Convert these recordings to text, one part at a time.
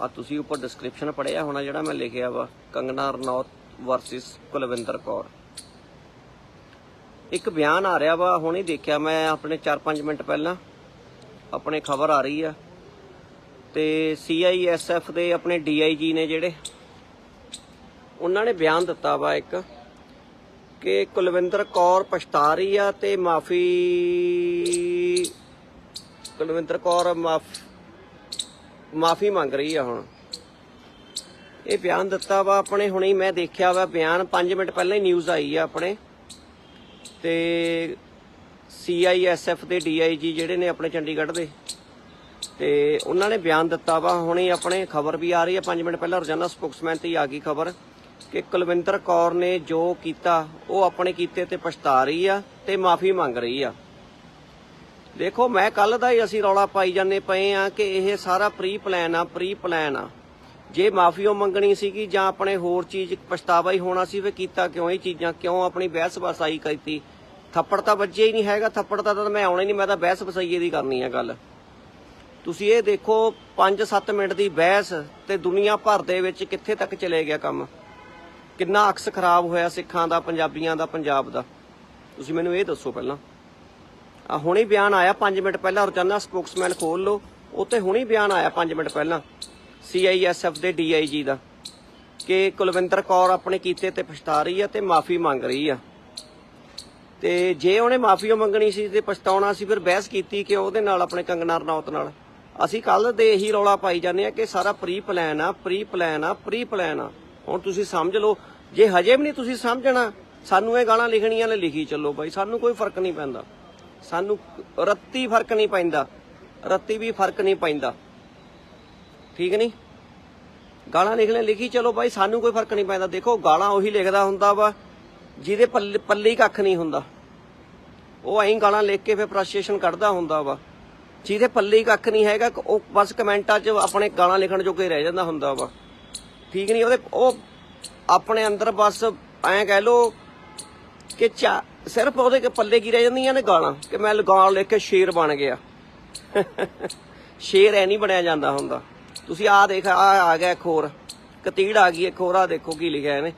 ਆ ਤੁਸੀਂ ਉੱਪਰ ਡਿਸਕ੍ਰਿਪਸ਼ਨ ਪੜਿਆ ਹੋਣਾ ਜਿਹੜਾ ਮੈਂ ਲਿਖਿਆ ਵਾ ਕੰਗਨਾ ਰਣੌਤ ਵਰਸਸ ਕੁਲਵਿੰਦਰ ਕੌਰ। ਇੱਕ ਬਿਆਨ ਆ ਰਿਹਾ ਵਾ, ਹੁਣੇ ਦੇਖਿਆ ਮੈਂ ਆਪਣੇ 4-5 ਮਿੰਟ ਪਹਿਲਾਂ, ਆਪਣੇ ਖਬਰ ਆ ਰਹੀ ਆ। ਤੇ ਸੀਆਈਐਸਐਫ ਦੇ ਆਪਣੇ ਡੀਆਈਜੀ ਨੇ ਜਿਹੜੇ, ਉਹਨਾਂ ਨੇ ਬਿਆਨ ਦਿੱਤਾ ਵਾ ਇੱਕ, ਕਿ ਕੁਲਵਿੰਦਰ ਕੌਰ ਪਛਤਾ ਰਹੀ ਆ ਤੇ ਮਾਫੀ, ਕੁਲਵਿੰਦਰ ਕੌਰ ਮਾਫ ਮਾਫੀ ਮੰਗ ਰਹੀ ਆ ਹੁਣ। ਇਹ ਬਿਆਨ ਦਿੱਤਾ ਵਾ ਆਪਣੇ, ਹੁਣੇ ਮੈਂ ਦੇਖਿਆ ਵਾ ਬਿਆਨ। 5 ਮਿੰਟ ਪਹਿਲਾਂ ਹੀ ਨਿਊਜ਼ ਆਈ ਆ ਆਪਣੇ। ਤੇ ਸੀਆਈਐਸਐਫ ਦੇ ਡੀਆਈਜੀ ਜਿਹੜੇ ਨੇ ਆਪਣੇ ਚੰਡੀਗੜ੍ਹ ਦੇ। ਤੇ ਉਹਨਾਂ ਨੇ ਬਿਆਨ ਦਿੱਤਾ ਵਾ, ਹੁਣੇ ਆਪਣੇ ਖਬਰ ਵੀ ਆ ਰਹੀ ਆ। 5 ਮਿੰਟ ਪਹਿਲਾਂ ਰੋਜ਼ਾਨਾ ਸਪੋਕਸਮੈਨ ਤੇ ਆ ਗਈ ਖਬਰ ਕਿ ਕੁਲਵਿੰਦਰ ਕੌਰ ਨੇ ਜੋ ਕੀਤਾ, ਉਹ ਆਪਣੇ ਕੀਤੇ ਤੇ ਪਛਤਾ ਰਹੀ ਆ ਤੇ ਮਾਫੀ ਮੰਗ ਰਹੀ ਆ। ਦੇਖੋ, ਮੈਂ ਕੱਲ ਦਾ ਹੀ ਅਸੀਂ ਰੌਲਾ ਪਾਈ ਜਾਂਦੇ ਪਏ ਆ ਕਿ ਇਹ ਸਾਰਾ ਪ੍ਰੀ ਪਲਾਨ ਆ ਪ੍ਰੀ ਪਲਾਨ ਆ। ਜੇ ਮਾਫੀਓ ਮੰਗਣੀ ਸੀਗੀ ਜਾਂ ਆਪਣੇ ਹੋਰ ਚੀਜ਼, ਪਛਤਾਵਾ ਹੀ ਹੋਣਾ ਸੀ ਵੀ ਕੀਤਾ ਕਿਉਂ ਇਹ ਚੀਜ਼ਾਂ, ਕਿਉਂ ਆਪਣੀ ਬਹਿਸ ਵਸਾਈ ਕੀਤੀ। ਥੱਪੜ ਤਾਂ ਵੱਜਿਆ ਹੀ ਨਹੀਂ ਹੈਗਾ, ਥੱਪੜ ਤਾਂ ਮੈਂ ਆਉਣਾ ਹੀ ਨਹੀਂ, ਮੈਂ ਤਾਂ ਬਹਿਸ ਵਸਾਈਏ ਦੀ ਕਰਨੀ ਆ ਗੱਲ। ਤੁਸੀਂ ਇਹ ਦੇਖੋ 5-7 ਮਿੰਟ ਦੀ ਬਹਿਸ ਤੇ ਦੁਨੀਆ ਭਰ ਦੇ ਵਿੱਚ ਕਿੱਥੇ ਤੱਕ ਚਲੇ ਗਿਆ ਕੰਮ? ਕਿੰਨਾ ਅਕਸ ਖਰਾਬ ਹੋਇਆ ਸਿੱਖਾਂ ਦਾ, ਪੰਜਾਬੀਆਂ ਦਾ, ਪੰਜਾਬ ਦਾ? ਤੁਸੀਂ ਮੈਨੂੰ ਇਹ ਦੱਸੋ ਪਹਿਲਾਂ। ਹੁਣੇ ਬਿਆਨ ਆਇਆ 5 ਮਿੰਟ ਪਹਿਲਾਂ ਰੋਜ਼ਾਨਾ ਸਪੋਕਸਮੈਨ ਖੋਲ ਲਓ। ਉੱਤੇ ਹੁਣੇ ਬਿਆਨ ਆਇਆ 5 ਮਿੰਟ ਪਹਿਲਾਂ ਸੀਆਈਐਸਐਫ ਦੇ ਡੀਆਈਜੀ ਦਾ, ਕਿ ਕੁਲਵਿੰਦਰ ਕੌਰ ਆਪਣੇ ਕੀਤੇ ਤੇ ਪਛਤਾ ਰਹੀ ਆ ਤੇ ਮਾਫੀ ਮੰਗ ਰਹੀ ਆ। ਤੇ ਜੇ ਉਹਨੇ ਮਾਫੀ ਮੰਗਣੀ ਸੀ ਤੇ ਪਛਤਾਉਣਾ ਸੀ, ਫਿਰ ਬਹਿਸ ਕੀਤੀ ਕਿ ਉਹਦੇ ਨਾਲ ਆਪਣੇ ਕੰਗਨਾ ਰਣੌਤ ਨਾਲ। ਅਸੀਂ ਕੱਲ ਦੇ ਇਹੀ ਰੌਲਾ ਪਾਈ ਜਾਂਦੇ ਆ ਕਿ ਸਾਰਾ ਪ੍ਰੀ ਪਲਾਨ ਆ ਪ੍ਰੀ ਪਲਾਨ ਆ ਪ੍ਰੀ ਪਲਾਨ ਆ। ਹੁਣ ਤੁਸੀਂ ਸਮਝ ਲਓ, ਜੇ ਹਜੇ ਵੀ ਨਹੀਂ ਤੁਸੀਂ ਸਮਝਣਾ, ਸਾਨੂੰ ਇਹ ਗਾਲਾਂ ਲਿਖਣੀਆਂ ਨੇ, ਲਿਖੀ ਚੱਲੋ ਬਾਈ, ਸਾਨੂੰ ਕੋਈ ਫ਼ਰਕ ਨਹੀਂ ਪੈਂਦਾ। ਸਾਨੂੰ ਰੱਤੀ ਫ਼ਰਕ ਨਹੀਂ ਪੈਂਦਾ। ਰੱਤੀ ਵੀ ਫ਼ਰਕ ਨਹੀਂ ਪੈਂਦਾ। ਠੀਕ ਨਹੀਂ? ਗਾਲਾਂ ਲਿਖਣੇ ਲਿਖੀ ਚਲੋ ਬਾਈ, ਸਾਨੂੰ ਕੋਈ ਫ਼ਰਕ ਨਹੀਂ ਪੈਂਦਾ। ਦੇਖੋ, ਗਾਲਾਂ ਉਹੀ ਲਿਖਦਾ ਹੁੰਦਾ ਵਾ, ਜਿਹਦੇ ਪੱਲੇ ਕੱਖ ਨਹੀਂ ਹੁੰਦਾ। ਉਹ ਐਂ ਗਾਲਾਂ ਲਿਖ ਕੇ ਫਿਰ ਫਰਸਟ੍ਰੇਸ਼ਨ ਕੱਢਦਾ ਹੁੰਦਾ ਵਾ। ਜਿਹਦੇ ਪੱਲੇ ਕੱਖ ਨਹੀਂ ਹੈਗਾ, ਉਹ ਬਸ ਕਮੈਂਟਾਂ 'ਚ ਆਪਣੇ ਗਾਲਾਂ ਲਿਖਣ ਜੋਗੇ ਰਹਿ ਜਾਂਦਾ ਹੁੰਦਾ ਵਾ। ਠੀਕ ਨਹੀਂ? ਉਹਦੇ, ਉਹ ਆਪਣੇ ਅੰਦਰ ਬਸ ਐਂ ਕਹਿ ਲੋ ਕਿ ਚਾ ਸਿਰਫ ਉਹਦੇ ਕੇ ਪੱਲੇ ਕੀ ਰਹਿ ਜਾਂਦੀਆਂ ਨੇ ਗਾਲਾਂ, ਕਿ ਮੈਂ ਗਾਲ ਲਿਖ ਕੇ ਸ਼ੇਰ ਬਣ ਗਿਆ। ਸ਼ੇਰ ਐ ਨਹੀਂ ਬਣਿਆ ਜਾਂਦਾ ਹੁੰਦਾ। ਤੁਸੀਂ ਆ ਦੇਖ ਆ ਆ ਗਿਆ ਇੱਕ ਹੋਰ। ਕਤੀੜ ਆ ਗਈ, ਇੱਕ ਹੋਰ ਆ ਦੇਖੋ ਕੀ ਲਿਖਿਆ ਇਹਨੇ।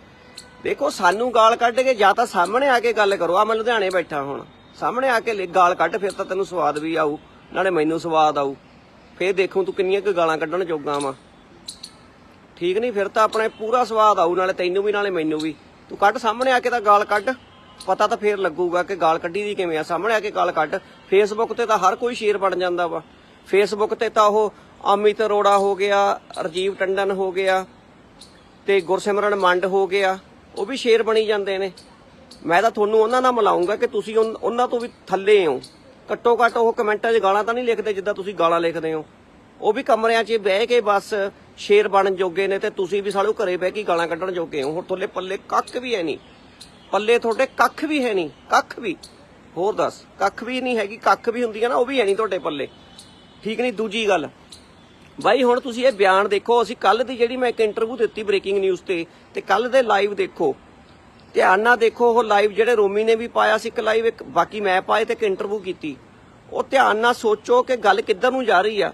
ਦੇਖੋ, ਸਾਨੂੰ ਗਾਲ ਕੱਢ ਕੇ ਜਾਂ ਤਾਂ ਸਾਹਮਣੇ ਆ ਕੇ ਗੱਲ ਕਰੋ। ਆ ਮੈਂ ਲੁਧਿਆਣੇ ਬੈਠਾ ਹੁਣ। ਸਾਹਮਣੇ ਆ ਕੇ ਗਾਲ ਕੱਢ, ਫਿਰ ਤਾਂ ਤੈਨੂੰ ਸਵਾਦ ਵੀ ਆਊ, ਨਾਲੇ ਮੈਨੂੰ ਸਵਾਦ ਆਊ। ਫੇਰ ਦੇਖੋ ਤੂੰ ਕਿੰਨੀਆਂ ਕੁ ਗਾਲਾਂ ਕੱਢਣ ਜੋਗਾ ਵਾ। ਠੀਕ ਨਹੀਂ ਫਿਰ ਤਾਂ ਆਪਣੇ ਪੂਰਾ ਸਵਾਦ ਆਊ, ਨਾਲੇ ਤੈਨੂੰ ਵੀ, ਨਾਲੇ ਮੈਨੂੰ ਵੀ। ਤੂੰ ਕੱਢ, ਸਾਹਮਣੇ ਆ ਕੇ ਤਾਂ ਗਾਲ ਕੱਢ। ਪਤਾ ਤਾਂ ਫੇਰ ਲੱਗੂਗਾ ਕਿ ਗਾਲ ਕੱਢੀ ਦੀ ਕਿਵੇਂ ਆ। ਸਾਹਮਣੇ ਆ ਕੇ ਗਾਲ ਕੱਢ। ਫੇਸਬੁੱਕ ਤੇ ਤਾਂ ਹਰ ਕੋਈ ਸ਼ੇਰ ਬਣ ਜਾਂਦਾ ਵਾ। ਫੇਸਬੁੱਕ ਤੇ ਤਾਂ ਉਹ ਅਮਿਤ ਅਰੋੜਾ ਹੋ ਗਿਆ, ਰਜੀਵ ਟੰਡਨ ਹੋ ਗਿਆ ਤੇ ਗੁਰਸਿਮਰਨ ਮੰਡ ਹੋ ਗਿਆ। ਉਹ ਵੀ ਸ਼ੇਰ ਬਣੀ ਜਾਂਦੇ ਨੇ। ਮੈਂ ਤਾਂ ਤੁਹਾਨੂੰ ਉਹਨਾਂ ਨਾਲ ਮਿਲਾਉਂਗਾ ਕਿ ਤੁਸੀਂ ਉਹਨਾਂ ਤੋਂ ਵੀ ਥੱਲੇ ਹੋ। ਘੱਟੋ ਘੱਟ ਉਹ ਕਮੈਂਟਾਂ 'ਚ ਗਾਲਾਂ ਤਾਂ ਨਹੀਂ ਲਿਖਦੇ ਜਿੱਦਾਂ ਤੁਸੀਂ ਗਾਲਾਂ ਲਿਖਦੇ ਹੋ। ਉਹ ਵੀ ਕਮਰਿਆਂ 'ਚ ਬਹਿ ਕੇ ਬਸ ਸ਼ੇਰ ਬਣਨ ਜੋਗੇ ਨੇ ਤੇ ਤੁਸੀਂ ਵੀ ਸਾਲੂ ਘਰੇ ਬਹਿ ਕੇ ਗਾਲਾਂ ਕੱਢਣ ਜੋਗੇ ਹੋ। ਹੋਰ ਤੁਹਾਡੇ ਪੱਲੇ ਕੱਖ ਵੀ ਹੈ ਨਹੀਂ। ਪੱਲੇ ਤੁਹਾਡੇ ਕੱਖ ਵੀ ਹੈ ਨਹੀਂ, ਕੱਖ ਵੀ। ਹੋਰ ਦੱਸ, ਕੱਖ ਵੀ ਨਹੀਂ ਹੈਗੀ, ਕੱਖ ਵੀ ਹੁੰਦੀ ਹੈ ਨਾ, ਉਹ ਵੀ ਹੈ ਨਹੀਂ ਤੁਹਾਡੇ ਪੱਲੇ। ਠੀਕ ਨਹੀਂ, ਦੂਜੀ ਗੱਲ। ਬਾਈ, ਹੁਣ ਤੁਸੀਂ ਇਹ ਬਿਆਨ ਦੇਖੋ, ਅਸੀਂ ਕੱਲ ਦੀ ਜਿਹੜੀ ਮੈਂ ਇੱਕ ਇੰਟਰਵਿਊ ਦਿੱਤੀ ਬ੍ਰੇਕਿੰਗ ਨਿਊਜ਼ ਤੇ ਤੇ ਕੱਲ ਦੇ ਲਾਈਵ ਦੇਖੋ। ਧਿਆਨ ਨਾਲ ਦੇਖੋ, ਉਹ ਲਾਈਵ ਜਿਹੜੇ ਰੋਮੀ ਨੇ ਵੀ ਪਾਇਆ ਸੀ, ਇੱਕ ਲਾਈਵ ਇੱਕ, ਬਾਕੀ ਮੈਂ ਪਾਏ ਤੇ ਇੱਕ ਇੰਟਰਵਿਊ ਕੀਤੀ। ਉਹ ਧਿਆਨ ਨਾਲ ਸੋਚੋ ਕਿ ਗੱਲ ਕਿੱਧਰ ਨੂੰ ਜਾ ਰਹੀ ਆ।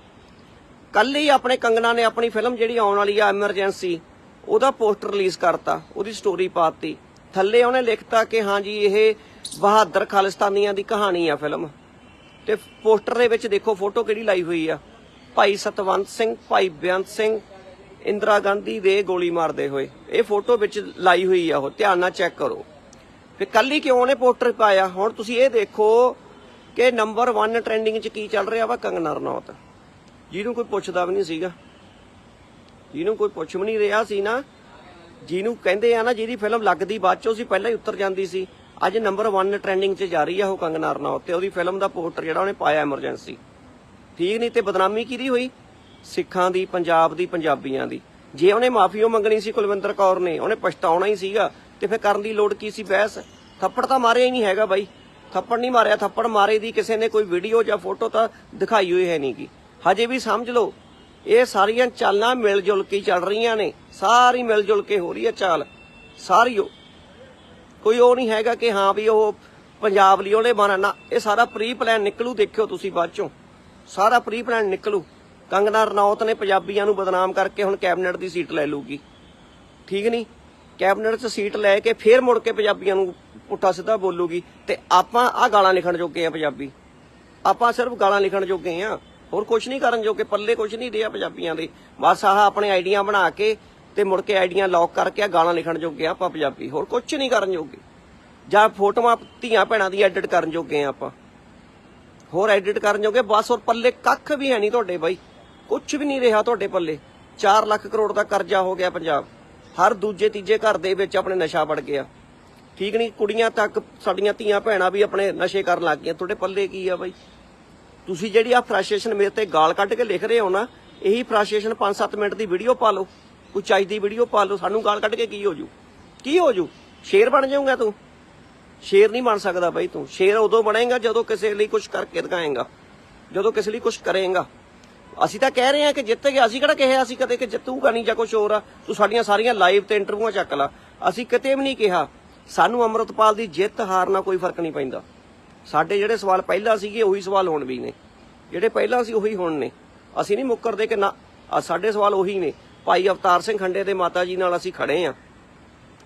ਕੱਲ ਹੀ ਆਪਣੇ ਕੰਗਨਾ ਨੇ ਆਪਣੀ ਫਿਲਮ ਜਿਹੜੀ ਆਉਣ ਵਾਲੀ ਆ ਐਮਰਜੈਂਸੀ ਉਹਦਾ ਪੋਸਟਰ ਰਿਲੀਜ਼ ਕਰਤਾ, ਉਹਦੀ ਸਟੋਰੀ ਪਾਤੀ ਥੱਲੇ ਉਹਨੇ ਲਿਖਤਾ ਕਿ ਹਾਂ ਜੀ, ਇਹ ਬਹਾਦਰ ਖਾਲਿਸਤਾਨੀਆਂ ਦੀ ਕਹਾਣੀ ਆ ਫਿਲਮ। ਤੇ ਪੋਸਟਰ ਦੇ ਵਿੱਚ ਦੇਖੋ, ਫੋਟੋ ਕਿਹੜੀ ਲਾਈ ਹੋਈ ਆ? ਭਾਈ ਸਤਵੰਤ ਸਿੰਘ, ਭਾਈ ਬੇਅੰਤ ਸਿੰਘ, ਇੰਦਰਾ ਗਾਂਧੀ ਦੇ ਗੋਲੀ ਮਾਰਦੇ ਹੋਏ। ਇਹ ਫੋਟੋ ਵਿੱਚ ਲਾਈ ਹੋਈ ਆ ਉਹ, ਧਿਆਨ ਨਾਲ ਚੈੱਕ ਕਰੋ। ਫਿਰ ਕੱਲ ਹੀ ਕਿਉਂ ਉਹਨੇ ਪੋਸਟਰ ਪਾਇਆ? ਹੁਣ ਤੁਸੀਂ ਇਹ ਦੇਖੋ ਕਿ ਨੰਬਰ 1 ਟ੍ਰੈਂਡਿੰਗ 'ਚ ਕੀ ਚੱਲ ਰਿਹਾ ਵਾ ਕੰਗਨਾ ਰਣੌਤ। ਜਿਹਨੂੰ ਕੋਈ ਪੁੱਛਦਾ ਵੀ ਨਹੀਂ ਸੀਗਾ। ਜਿਹਨੂੰ ਕੋਈ ਪੁੱਛ ਵੀ ਨਹੀਂ ਰਿਹਾ ਸੀ ਨਾ ਜਿਹਨੂੰ ਕਹਿੰਦੇ ਆ ਨਾ, ਜਿਹਦੀ ਫਿਲਮ ਲੱਗਦੀ ਬਾਅਦ ਚੋਂ ਸੀ, ਪਹਿਲਾਂ ਹੀ ਉੱਤਰ ਜਾਂਦੀ ਸੀ। ਅੱਜ ਨੰਬਰ 1 ਟ੍ਰੈਂਡਿੰਗ 'ਚ ਜਾ ਰਹੀ ਆ ਉਹ ਕੰਗਨਾ ਰਣੌਤ ਤੇ, ਉਹਦੀ ਫਿਲਮ ਦਾ ਪੋਸਟਰ ਜਿਹੜਾ ਉਹਨੇ ਪਾਇਆ ਐਮਰਜੈਂਸੀ ਠੀਕ ਨਹੀਂ ਤੇ ਬਦਨਾਮੀ ਕਿਹਦੀ ਹੋਈ? ਸਿੱਖਾਂ ਦੀ, ਪੰਜਾਬ ਦੀ, ਪੰਜਾਬੀਆਂ ਦੀ। ਜੇ ਉਹਨੇ ਮਾਫੀਓ ਮੰਗਣੀ ਸੀ, ਕੁਲਵਿੰਦਰ ਕੌਰ ਨੇ, ਉਹਨੇ ਪਛਤਾਉਣਾ ਹੀ ਸੀਗਾ, ਤੇ ਫਿਰ ਕਰਨ ਦੀ ਲੋੜ ਕੀ ਸੀ ਬਹਿਸ? ਥੱਪੜ ਤਾਂ ਮਾਰਿਆ ਹੀ ਨਹੀਂ ਹੈਗਾ ਬਾਈ। ਥੱਪੜ ਨਹੀਂ ਮਾਰਿਆ, ਥੱਪੜ ਮਾਰੇ ਦੀ ਕਿਸੇ ਨੇ ਕੋਈ ਵੀਡੀਓ ਜਾਂ ਫੋਟੋ ਤਾਂ ਦਿਖਾਈ ਹੋਈ ਹੈ ਨਹੀਂ ਗੀ ਹਜੇ ਵੀ ਸਮਝ ਲਓ, ਇਹ ਸਾਰੀਆਂ ਚਾਲਾਂ ਮਿਲ ਜੁਲ ਕੇ ਚੱਲ ਰਹੀਆਂ ਨੇ। ਸਾਰੀ ਮਿਲ ਜੁਲ ਕੇ ਹੋ ਰਹੀ ਹੈ ਚਾਲ, ਸਾਰੀ ਉਹ। ਕੋਈ ਉਹ ਨਹੀਂ ਹੈਗਾ ਕਿ ਹਾਂ ਵੀ ਉਹ ਪੰਜਾਬ ਲਈ ਉਹਨੇ ਮਾਰਾ। ਇਹ ਸਾਰਾ ਪ੍ਰੀ ਪਲਾਨ ਨਿਕਲੂ, ਦੇਖਿਓ ਤੁਸੀਂ ਬਾਅਦ ਚੋਂ। ਸਾਰਾ ਪ੍ਰੀ ਪਲਾਨ ਨਿਕਲੂ। ਕੰਗਨਾ ਰਣੌਤ ਨੇ ਪੰਜਾਬੀਆਂ ਨੂੰ ਬਦਨਾਮ ਕਰਕੇ ਹੁਣ ਕੈਬਨਿਟ ਦੀ ਸੀਟ ਲੈ ਲੂਗੀ ਠੀਕ ਨਹੀਂ? ਕੈਬਨਿਟ 'ਚ ਸੀਟ ਲੈ ਕੇ ਫੇਰ ਮੁੜ ਕੇ ਪੰਜਾਬੀਆਂ ਨੂੰ ਪੁੱਠਾ ਸਿੱਧਾ ਬੋਲੂਗੀ। ਤੇ ਆਪਾਂ ਆ ਗਾਲਾਂ ਲਿਖਣ ਜੋਗੇ ਆ ਪੰਜਾਬੀ। ਆਪਾਂ ਸਿਰਫ ਗਾਲਾਂ ਲਿਖਣ ਜੋਗੇ ਆ। ਹੋਰ ਕੁਝ ਨਹੀਂ ਕਰਨ ਜੋਗੇ। ਪੱਲੇ ਕੁਝ ਨਹੀਂ ਰਿਹਾ ਪੰਜਾਬੀਆਂ ਦੇ। ਬਸ ਆਹ ਆਪਣੇ ਆਈਡੀਆਂ ਬਣਾ ਕੇ ਤੇ ਮੁੜ ਕੇ ਆਈਡੀਆਂ ਲੌਕ ਕਰਕੇ ਆ ਗਾਲਾਂ ਲਿਖਣ ਜੋਗੇ ਆ ਆਪਾਂ ਪੰਜਾਬੀ। ਹੋਰ ਕੁਝ ਨਹੀਂ ਕਰਨ ਜੋਗੇ। ਜਾਂ ਫੋਟੋਆਂ ਧੀਆਂ ਭੈਣਾਂ ਦੀ ਐਡਿਟ ਕਰਨ ਜੋਗੇ ਆ ਆਪਾਂ। ਹੋਰ ਐਡਿਟ ਕਰਨ ਜੋਗੇ, ਬਸ ਹੋਰ ਪੱਲੇ ਕੱਖ ਵੀ ਹੈ ਨਹੀਂ ਤੁਹਾਡੇ ਬਾਈ। ਕੁਝ ਵੀ ਨਹੀਂ ਰਿਹਾ ਤੁਹਾਡੇ ਪੱਲੇ। 4 ਲੱਖ ਕਰੋੜ ਦਾ ਕਰਜ਼ਾ ਹੋ ਗਿਆ ਪੰਜਾਬ। ਹਰ ਦੂਜੇ ਤੀਜੇ ਘਰ ਦੇ ਵਿੱਚ ਆਪਣੇ ਨਸ਼ਾ ਵੜ ਗਿਆ। ਠੀਕ ਨਹੀਂ, ਕੁੜੀਆਂ ਤੱਕ ਸਾਡੀਆਂ ਧੀਆਂ ਭੈਣਾਂ ਵੀ ਆਪਣੇ ਨਸ਼ੇ ਕਰਨ ਲੱਗ ਗਈਆਂ। ਤੁਹਾਡੇ ਪੱਲੇ ਕੀ ਆ ਬਾਈ? ਤੁਸੀਂ ਜਿਹੜੀ ਆ ਫਰਸਟ੍ਰੇਸ਼ਨ ਮੇਰੇ ਤੇ ਗਾਲ ਕੱਢ ਕੇ ਲਿਖ ਰਹੇ ਹੋ ਨਾ, ਇਹੀ ਫਰਸਟ੍ਰੇਸ਼ਨ 5-7 ਮਿੰਟ ਦੀ ਵੀਡੀਓ ਪਾ ਲਓ। ਕੋਈ ਚਾਈ ਦੀ ਵੀਡੀਓ ਪਾ ਲਓ, ਸਾਨੂੰ ਗਾਲ ਕੱਢ ਕੇ ਕੀ ਹੋ ਜੂ? ਕੀ ਹੋ ਜੂ? ਸ਼ੇਰ ਬਣ ਜਾਊਗਾ ਤੂੰ? ਸ਼ੇਰ ਨਹੀਂ ਬਣ ਸਕਦਾ ਬਾਈ ਤੂੰ। ਸ਼ੇਰ ਉਦੋਂ ਬਣੇਗਾ ਜਦੋਂ ਕਿਸੇ ਲਈ ਕੁਝ ਕਰਕੇ ਦਿਖਾਏਗਾ। ਜਦੋਂ ਕਿਸੇ ਲਈ ਕੁਝ ਕਰੇਗਾ। ਅਸੀਂ ਤਾਂ ਕਹਿ ਰਹੇ ਹਾਂ ਕਿ ਜਿੱਤ ਗਿਆ, ਅਸੀਂ ਕਿਹੜਾ ਕਿਹਾ ਅਸੀਂ ਕਦੇ ਕਿ ਜਿੱਤੂਗਾ ਨਹੀਂ ਜਾਂ ਕੁਝ ਹੋਰ ਆ? ਤੂੰ ਸਾਡੀਆਂ ਸਾਰੀਆਂ ਲਾਈਵ ਤੇ ਇੰਟਰਵਿਊਆਂ ਚੱਕ ਲਾ। ਅਸੀਂ ਕਿਤੇ ਵੀ ਨਹੀਂ ਕਿਹਾ। ਸਾਨੂੰ ਅਮਰਤਪਾਲ ਦੀ ਜਿੱਤ ਹਾਰ ਨਾਲ ਕੋਈ ਫ਼ਰਕ ਨਹੀਂ ਪੈਂਦਾ। ਸਾਡੇ ਜਿਹੜੇ ਸਵਾਲ ਪਹਿਲਾਂ ਸੀਗੇ, ਉਹੀ ਸਵਾਲ ਹੁਣ ਵੀ ਨੇ। ਜਿਹੜੇ ਪਹਿਲਾਂ ਸੀ, ਉਹੀ ਹੁਣ ਨੇ। ਅਸੀਂ ਨਹੀਂ ਮੁੱਕਰਦੇ ਕਿ ਨਾ ਸਾਡੇ ਸਵਾਲ ਉਹੀ ਨੇ। ਭਾਈ ਅਵਤਾਰ ਸਿੰਘ ਖੰਡੇ ਦੇ ਮਾਤਾ ਜੀ ਨਾਲ ਅਸੀਂ ਖੜੇ ਆ।